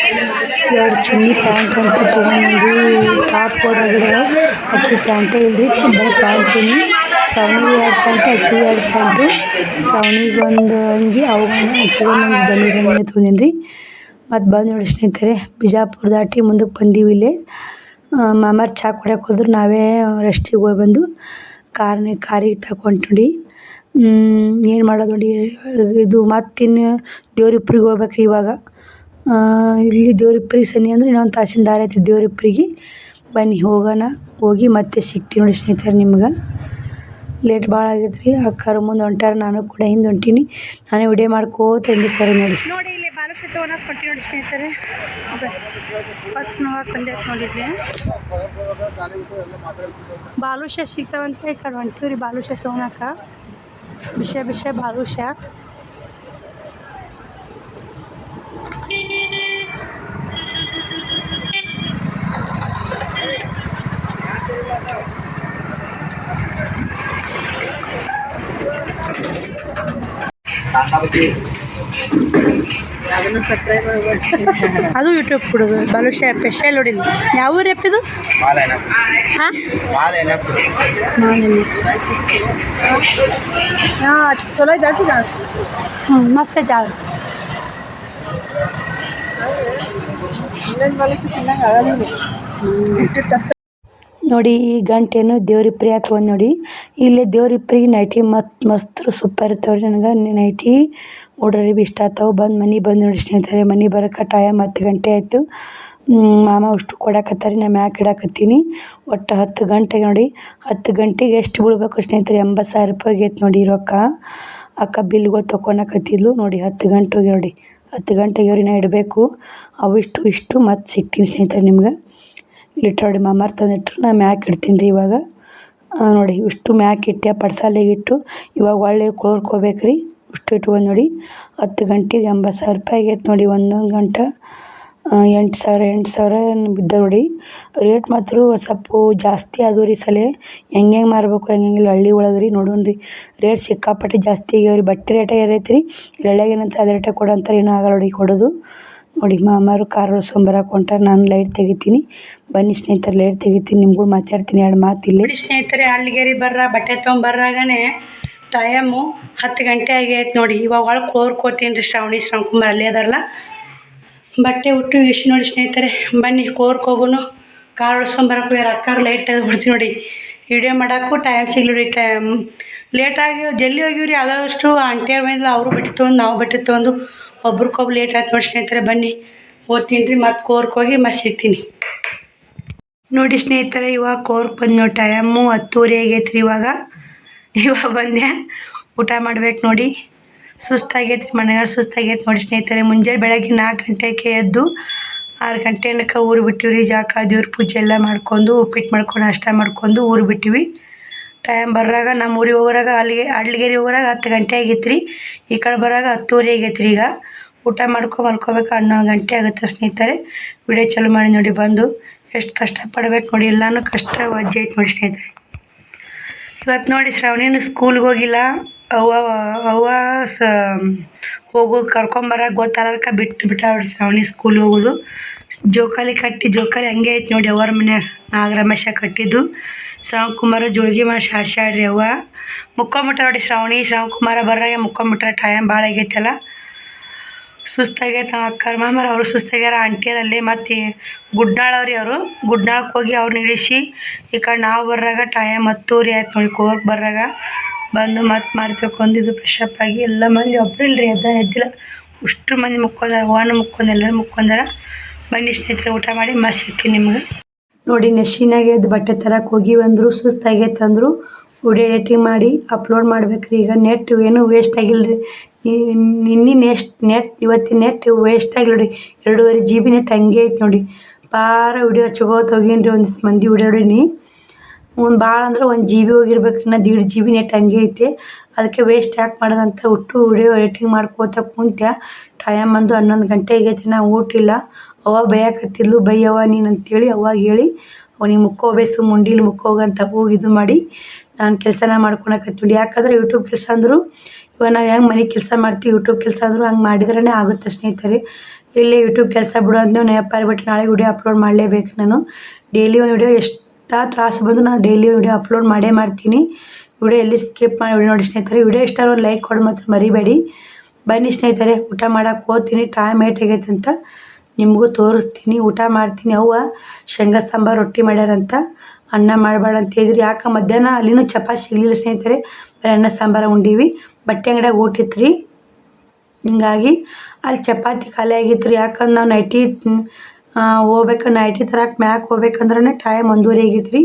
ಎರಡು ಚುನ್ನಿ ಪ್ಯಾಂಟ್ ಅಂತ ತೊಗೊಂಡು ಟಾಪ್ ಹೊರಗಡೆ ಅಕ್ಕಿ ಪ್ಯಾಂಟೇ ಇಲ್ರಿ ಬರೀ ಪ್ಯಾಂಟ್ ಚುನ್ನಿ ಶ್ರಾವಣಿಗೆ ಎರಡು ಪ್ಯಾಂಟು ಅಕ್ಕಿ ಎರಡು ಪ್ಯಾಂಟು ಶ್ರಾವಣಿಗೆ ಒಂದು ಅಂಗಿ ಅವುಗಳನ್ನ ಅಕ್ಕಿಗೆ ಒಂದು ರೀ ಮತ್ತು ಬಂದು ನೋಡಿ ಸ್ನೇಹಿತರೆ ಬಿಜಾಪುರ ದಾಟಿ ಮುಂದಕ್ಕೆ ಬಂದೀವಿ ಇಲ್ಲಿ. ಮಾಮಾರ್ ಚಾ ಕೊಡೋಕೆ ಹೋದ್ರು ನಾವೇ ರೆಸ್ಟಿಗೆ ಹೋಗಿ ಬಂದು, ಕಾರ್ನೇ ಕಾರಿಗೆ ತಗೊಂಡು ಏನು ಮಾಡೋದು ನೋಡಿ, ಇದು ಮತ್ತಿನ್ನು ದೇವ್ರಿಪ್ರಿಗೆ ಹೋಗ್ಬೇಕು ಇವಾಗ. ಇಲ್ಲಿ ದೇವ್ರಿಪ್ರಿಗೆ ಸನಿ ಅಂದ್ರೆ ಇನ್ನೊಂದು ತಾಸಿನ ದಾರಿ ಐತಿ ದೇವ್ರಿಪ್ರಿಗೆ ಬನ್ನಿ ಹೋಗೋಣ, ಹೋಗಿ ಮತ್ತೆ ಸಿಗ್ತೀವಿ ನೋಡಿ ಸ್ನೇಹಿತರೆ ನಿಮ್ಗೆ. ಲೇಟ್ ಭಾಳ ಆಗೈತೆ ರೀ ಅಕ್ಕಾರ ಮುಂದೆ ಹೊಂಟಾರ ನಾನು ಕೂಡ ಹಿಂದೆ ಹೊಂಟೀನಿ. ನಾನೇ ವಿಡಿಯೋ ಮಾಡ್ಕೋತ ಹಿಂದೆ ಸರಿ ನೋಡಿ. ನೋಡಿ, ಇಲ್ಲಿ ಬಾಲಕೃಷ್ಣ ತಗೊಳಕ್ಕೆ ಕೊಟ್ಟಿವಿ ನೋಡಿ ಸ್ನೇಹಿತರೆ. ಫಸ್ಟ್ ನೋಡಕ್ಕೆ ನೋಡಿದ್ರಿ ಬಾಲುಷ ಸಿಗ್ತಾವಂತ ಈ ಕಡೆ ಹೊಂಟೀವಿ ರೀ ಬಾಲುಷ ತೊಗೊಳಕ ಬಿಷ ಬಿಷ ಬಾಲುಷ ಅದು ಯೂಟ್ಯೂಬ್ ಕೊಡೋದು ಆ್ಯಪ್ ಸ್ಪೆಷಲ್ ನೋಡಿಲ್ಲ ಯಾವ ಊರು ಆ್ಯಪ್ ಇದು? ಹಾಂ? ಹಾಂ ಚಲೋ ಐತೆ ಹ್ಞೂ ಮಸ್ತ್ ಐತೆ ಅದು. ನೋಡಿ ಈ ಗಂಟೇನು ದೇವ್ರಿಪ್ರಿ ಹಾಕೊಂಡು ನೋಡಿ. ಇಲ್ಲೇ ದೇವ್ರಿಪ್ರಿಗೆ ನೈಟಿ ಮತ್ ಮಸ್ತ್ ಸೂಪರ್ ಇರ್ತಾವೆ ರೀ ನನಗೆ ನೈಟಿ ಉಡ್ರಿ ಬಿ ಇಷ್ಟ ಆಗ್ತಾವೆ ಬಂದು ಮನೆ ಬಂದು ನೋಡಿ ಸ್ನೇಹಿತರೆ, ಮನೆ ಬರೋಕೆ ಟೈಮ್ ಹತ್ತು ಗಂಟೆ ಆಯಿತು. ಮಾಮ ಅಷ್ಟು ಕೊಡಕತ್ತಾರೆ, ನಾ ಮ್ಯಾಕ್ ಇಡಾಕತ್ತೀನಿ. ಒಟ್ಟು ಹತ್ತು ಗಂಟೆಗೆ ನೋಡಿ, ಹತ್ತು ಗಂಟೆಗೆ ಎಷ್ಟು ಬೀಳ್ಬೇಕು ಸ್ನೇಹಿತರೆ? ಎಂಬತ್ತು ಸಾವಿರ ರೂಪಾಯಿ ಆಗೈತೆ ನೋಡಿ ರೊಕ್ಕ. ಅಕ್ಕ ಬಿಲ್ಗಳು ತೊಗೊಳಕತ್ತಿದ್ಲು ನೋಡಿ, ಹತ್ತು ಗಂಟೆಗೆ ನೋಡಿ. ಹತ್ತು ಗಂಟೆಗೆ ಅವ್ರಿಗೆ ನಾ ಇಡಬೇಕು. ಅವಿಷ್ಟು ಇಷ್ಟು ಮತ್ತು ಸಿಗ್ತೀನಿ ಸ್ನೇಹಿತರೆ ನಿಮ್ಗೆ. ಇಲ್ಲಿಟ್ಟು ನೋಡಿ ಮಾಮಾರ್ ತಂದಿಟ್ರು. ನಾ ಮ್ಯಾಕ್ ಇಡ್ತೀನಿ ರೀ ಇವಾಗ. ನೋಡಿ, ಇಷ್ಟು ಮ್ಯಾಕ್ ಇಟ್ಟೆ ಪಡ್ಸಾಲೆಗೆ ಇಟ್ಟು, ಇವಾಗ ಒಳ್ಳೆ ಕೋರ್ಕೋಬೇಕು ರೀ ಇಷ್ಟು ಇಟ್ಕೊಂಡು ನೋಡಿ, ಹತ್ತು ಗಂಟೆಗೆ ಎಂಬತ್ತು ಸಾವಿರ ರೂಪಾಯಿ ಆಗೈತೆ ನೋಡಿ, ಒಂದೊಂದು ಗಂಟೆ. ಎಂಟು ಸಾವಿರ ಎಂಟು ಸಾವಿರ ಬಿದ್ದ ನೋಡಿ. ರೇಟ್ ಮಾತ್ರ ಸ್ವಲ್ಪ ಜಾಸ್ತಿ ಅದು ರೀ ಸಲ. ಹೆಂಗೆ ಹೆಂಗೆ ಮಾರ್ಬೇಕು, ಹೆಂಗೆ ಹೆಂಗಿಲ್ಲ ಹಳ್ಳಿ ಒಳಗೆ ರೀ ನೋಡೋಣ ರೀ. ರೇಟ್ ಸಿಕ್ಕಾಪಟ್ಟೆ ಜಾಸ್ತಿ ಆಗ್ಯಾವ ರೀ, ಬಟ್ಟೆ ರೇಟ ಏರೈತೆ ರೀ. ಹಳ್ಳಿಯಾಗ ಏನಂತ ಅದೇ ರೇಟೇ ಕೊಡು ಅಂತಾರೆ ಏನೂ ಆಗಲ್ಲ ನೋಡಿ, ಕೊಡೋದು. ನೋಡಿ, ಮಾಮಾರು ಕಾರ್ ಓಡಿಸ್ಕೊಂಬರಕ್ಕೆ ಹೊಂಟಾರ ನಾನು ಲೈಟ್ ತೆಗಿತೀನಿ. ಬನ್ನಿ ಸ್ನೇಹಿತರೆ ಲೈಟ್ ತೆಗಿತೀನಿ ನಿಮ್ಗೂ ಮಾತಾಡ್ತೀನಿ, ಎರಡು ಮಾತು ಇಲ್ಲಿ. ಸ್ನೇಹಿತರೆ ಹಳ್ಳಿಗೇರಿ ಬರ್ರ, ಬಟ್ಟೆ ತೊಗೊಂಬರ್ರಾಗನೆ ಟೈಮು ಹತ್ತು ಗಂಟೆ ಆಗೈತೆ ನೋಡಿ. ಇವಾಗ ಒಳಗೆ ಕೋರ್ಕೋತೀನಿ ರೀ ಶ್ರಾವಣಿ, ಶ್ರಾವಣಕುಮಾರ್ ಅಲ್ಲೇ ಅದಾರಲ್ಲ. ಬಟ್ಟೆ ಉಟ್ಟು ಇಷ್ಟು ನೋಡಿ ಸ್ನೇಹಿತರೆ, ಬನ್ನಿ ಕೋರ್ಕೋಗುನು ಕಾರ್ ಬೇರೆ ಅಕ್ಕಾರ ಲೈಟ್ ತೆಗೆದ್ಬಿಡ್ತೀನಿ ನೋಡಿ. ವಿಡಿಯೋ ಮಾಡೋಕ್ಕೂ ಟೈಮ್ ಸಿಗ್ಲಿ ಟೈಮ್ ಲೇಟಾಗಿ ಜಲ್ದಿ ಹೋಗಿವ್ರಿ ಆದಷ್ಟು ಆಂಟಿಯರ್ ಬಂದಿಲ್ಲ ಅವರು ಬಟ್ಟೆ ತೊಗೊಂಡು, ನಾವು ಬಟ್ಟೆ ತೊಗೊಂಡು ಒಬ್ರಿಗೊಬ್ರು ಲೇಟ್ ಆಯ್ತು ನೋಡಿ ಸ್ನೇಹಿತರೆ, ಬನ್ನಿ. ಓದ್ತೀನಿ ರೀ ಮತ್ತು ಕೋರ್ಕ್ ಹೋಗಿ ಮತ್ತೆ ಸಿಗ್ತೀನಿ. ನೋಡಿ ಸ್ನೇಹಿತರೆ, ಇವಾಗ ಕೋರ್ಕ್ ಬಂದು ನೋಡಿ ಟೈಮು ಹತ್ತುವರೆ ಆಗೈತೆ ಇವಾಗ? ಇವಾಗ ಬಂದೆ. ಊಟ ಮಾಡ್ಬೇಕು ನೋಡಿ. ಸುಸ್ತಾಗೈತೆ ರೀ ಮನೆಯಾಗ ಸುಸ್ತಾಗೈತೆ ನೋಡಿ ಸ್ನೇಹಿತರೆ. ಮುಂಜಾನೆ ಬೆಳಗ್ಗೆ ನಾಲ್ಕು ಗಂಟೆಗೆ ಎದ್ದು ಆರು ಗಂಟೆ ತನಕ ಊರು ಬಿಟ್ಟಿವಿ ರೀ ಜಾಕ ದೇವ್ರ ಪೂಜೆ ಎಲ್ಲ ಮಾಡ್ಕೊಂಡು, ಉಪ್ಪಿಟ್ಟು ಮಾಡ್ಕೊಂಡು ಅಷ್ಟ ಮಾಡ್ಕೊಂಡು ಊರು ಬಿಟ್ಟಿವಿ. ಟೈಮ್ ಬರ್ರಾಗ ನಮ್ಮ ಊರಿಗೆ ಹೋಗೋರಾಗ, ಅಲ್ಲಿಗೆ ಅಡ್ಲಿಗೇರಿ ಹೋಗೋರಾಗ ಹತ್ತು ಗಂಟೆ ಆಗಿತ್ತು ರೀ ಈ ಕಡೆ ಬರಾಗ ಹತ್ತುವರೆ ಆಗೈತೆ ಈಗ. ಊಟ ಮಾಡ್ಕೊ ಮಲ್ಕೋಬೇಕು ಅನ್ನೋ ಗಂಟೆ ಆಗುತ್ತೆ ಸ್ನೇಹಿತರೆ. ವಿಡಿಯೋ ಚಲೋ ಮಾಡಿ ನೋಡಿ ಬಂದು. ಎಷ್ಟು ಕಷ್ಟಪಡ್ಬೇಕು ನೋಡಿ, ಎಲ್ಲನೂ ಕಷ್ಟ ವಜ್ಜೆ ಐತೆ ನೋಡಿ ಸ್ನೇಹಿತರೆ. ಇವತ್ತು ನೋಡಿ ಶ್ರಾವಣಿನ ಸ್ಕೂಲ್ಗೆ ಹೋಗಿಲ್ಲ. ಅವ್ವ ಅವ್ವ ಸ, ಹೋಗು ಕರ್ಕೊಂಬರಕ್ಕೆ ಗೊತ್ತಾಗಕ್ಕೆ ಬಿಟ್ಟು ಬಿಟ್ಟಾವ್ರಿ ಶ್ರಾವಣಿ ಸ್ಕೂಲ್ ಹೋಗೋದು. ಜೋಕಾಲಿ ಕಟ್ಟಿ, ಜೋಕಾಲಿ ಹಂಗೆ ಐತೆ ನೋಡಿ ಅವ್ರ ಮನೆ. ನಾಗರಮೇಶ ಕಟ್ಟಿದ್ದು. ಕುಮಾರ ಜೋಳ್ಗಿ ಮಾಡಿ ಶಾಡ್ಸಾಡ್ರಿ ಅವ್ವ. ಮುಕ್ಕೊಂಬಿಟ್ಟ ನೋಡಿ ಶ್ರಾವಣಿ. ಶ್ರಾವಣ್ ಕುಮಾರ ಬರ್ರಾಗೆ ಮುಕ್ಕೊಂಬಿಟ್ರೆ ಟೈಮ್ ಭಾಳ ಆಗೈತಲ್ಲ. ಸುಸ್ತಾಗೈತೆ ಮಾರ ಮಾಮರ ಅವರು ಸುಸ್ತಾಗ್ಯಾರ. ಆಂಟಿಯರಲ್ಲಿ ಮತ್ತು ಗುಡ್ನಾಳವ್ರಿ ಅವರು ಗುಡ್ನಾಳಕ್ಕೆ ಹೋಗಿ ಅವ್ರನ್ನ ಇಳಿಸಿ, ಈ ಕಡೆ ನಾವು ಬರ್ರಾಗ ಟೈಮ್ ಹತ್ತೂರಿ ಆಯ್ತು ನೋಡಿ ಕೋರ್ಕ್ ಬರ್ರಾಗ. ಬಂದು ಮತ್ತೆ ಮಾರ್ಸ್ಕೊಂಡು ಇದು ಫ್ರೆಶಪ್ ಆಗಿ ಎಲ್ಲ ಮಂದಿ ಒಬ್ಬರು ಇಲ್ರಿ ಅದ ಎದ್ದಿಲ್ಲ. ಅಷ್ಟು ಮಂದಿ ಮುಕ್ಕೊಂಡಾರ ಹೂವನ ಮುಕ್ಕೊಂಡು ಎಲ್ಲರೂ ಮುಕ್ಕೊಂಡಾರ. ಬನ್ನಿ ಸ್ನೇಹಿತರೆ, ಊಟ ಮಾಡಿ ಮಸ್ತ್ ಸಿಗ್ತೀನಿ ನಿಮ್ಗೆ. ನೋಡಿ ನೆಶಿನಾಗೆ ಎದ್ದು ಬಟ್ಟೆ ತರಕ್ಕೆ ಹೋಗಿ ಬಂದರು ಸುಸ್ತಾಗೈತೆ ಅಂದರು ವಿಡಿಯೋ ಎಡಿಟಿಂಗ್ ಮಾಡಿ ಅಪ್ಲೋಡ್ ಮಾಡ್ಬೇಕು ರೀ ಈಗ ನೆಟ್ ಏನು ವೇಸ್ಟ್ ಆಗಿಲ್ಲ ರೀ ನಿನ್ನೆ ನೆಸ್ಟ್ ನೆಟ್ ಇವತ್ತಿನ ನೆಟ್ ವೇಸ್ಟ್ ಆಗಿಲ್ಲ ರೀ ಎರಡೂವರೆ ಜಿ ಬಿ ನೆಟ್ ಹಂಗೆ ಐತೆ ನೋಡಿ. ಭಾರ ವಿಡಿಯೋ ಹಚ್ಕೋತ ಹೋಗೀನಿ ರೀ ಒಂದಿಷ್ಟು ಮಂದಿ ಹೊಡೀನಿ ಒಂದು ಭಾಳ ಅಂದ್ರೆ ಒಂದು ಜಿ ಬಿ ಹೋಗಿರ್ಬೇಕು ನಾ ದೀಡ್ ಜಿ ಬಿ ನೆಟ್ ಹಂಗೆ ಐತೆ. ಅದಕ್ಕೆ ವೇಸ್ಟ್ ಯಾಕೆ ಮಾಡೋದಂತ ಒಟ್ಟು ವಿಡಿಯೋ ಎಡಿಟಿಂಗ್ ಮಾಡ್ಕೋತ ಕುಂತೆ ಟೈಮ್ ಬಂದು ಹನ್ನೊಂದು ಗಂಟೆ ಆಗೈತಿ, ನಾ ಊಟ ಇಲ್ಲ ಅವ ಬೈಯಾಕತ್ತಿದ್ಲು ಬೈಯವ್ವ ನೀನು ಅಂತೇಳಿ ಅವಾಗ ಹೇಳಿ ಅವನಿಗೆ ಮುಕ್ಕೋಬೇಸು ಮುಂಡಿಲಿ ಮುಕ್ಕೋಗಂತ ಹೋಗಿ ಇದು ಮಾಡಿ. ನಾನು ಕೆಲಸನ ಮಾಡ್ಕೊಳಕತ್ತೀನಿ. ಯಾಕಂದ್ರೆ ಯೂಟ್ಯೂಬ್ ಕೆಲಸ ಅಂದರು ಇವಾಗ ನಾವು ಹೆಂಗೆ ಮನೆ ಕೆಲಸ ಮಾಡ್ತೀವಿ ಯೂಟ್ಯೂಬ್ ಕೆಲಸ ಅಂದರು ಹಂಗೆ ಮಾಡಿದ್ರೇ ಆಗುತ್ತೆ ಸ್ನೇಹಿತರೆ. ಇಲ್ಲಿ ಯೂಟ್ಯೂಬ್ ಕೆಲಸ ಬಿಡೋದು ಅಂದ್ನೂ ನೆನಪಾರಿ ಬಿಟ್ಟು ನಾಳೆ ವಿಡಿಯೋ ಅಪ್ಲೋಡ್ ಮಾಡಲೇಬೇಕು ನಾನು. ಡೈಲಿ ಒಂದು ವಿಡಿಯೋ ಎಷ್ಟು ತ್ರಾಸು ಬಂದು ನಾನು ಡೈಲಿ ವಿಡಿಯೋ ಅಪ್ಲೋಡ್ ಮಾಡೇ ಮಾಡ್ತೀನಿ. ವಿಡಿಯೋ ಎಲ್ಲಿ ಸ್ಕಿಪ್ ಮಾಡಿ ನೋಡಿ ಸ್ನೇಹಿತರೆ. ವಿಡಿಯೋ ಇಷ್ಟ ಲೈಕ್ ಕೊಡು ಮಾತ್ರ ಮರಿಬೇಡಿ. ಬನ್ನಿ ಸ್ನೇಹಿತರೆ, ಊಟ ಮಾಡಕ್ಕೆ ಹೋಗ್ತೀನಿ ಟೈಮ್ ಏಟ್ ಆಗೈತೆ ಅಂತ ನಿಮಗೂ ತೋರಿಸ್ತೀನಿ, ಊಟ ಮಾಡ್ತೀನಿ ಅವ್ವ. ಶೇಂಗಾ, ಸಾಂಬಾರು, ರೊಟ್ಟಿ ಮಾಡ್ಯಾರಂತ. ಅನ್ನ ಮಾಡಬೇಡ ಅಂತ ಹೇಳಿದ್ರು. ಯಾಕೆ? ಮಧ್ಯಾಹ್ನ ಅಲ್ಲಿನೂ ಚಪಾತಿ ಸಿಗಲಿಲ್ಲ ಸ್ನೇಹಿತರೆ. ಬರೀ ಅನ್ನ, ಸಾಂಬಾರು ಉಂಡೀವಿ. ಬಟ್ಟೆ ಅಂಗಡಿಯಾಗ ಊಟಿತ್ತು ಹಿಂಗಾಗಿ ಅಲ್ಲಿ ಚಪಾತಿ ಖಾಲಿ ಆಗಿತ್ತು ರೀ ಯಾಕಂದ್ರೆ ನಾವು ನೈಟಿ ಹೋಗ್ಬೇಕು ನೈಟಿ ತರಕ್ಕೆ ಮ್ಯಾಕ್ ಹೋಗ್ಬೇಕಂದ್ರೆ ಟೈಮ್ ಒಂದೂವರೆ ಆಗಿತ್ತು ರೀ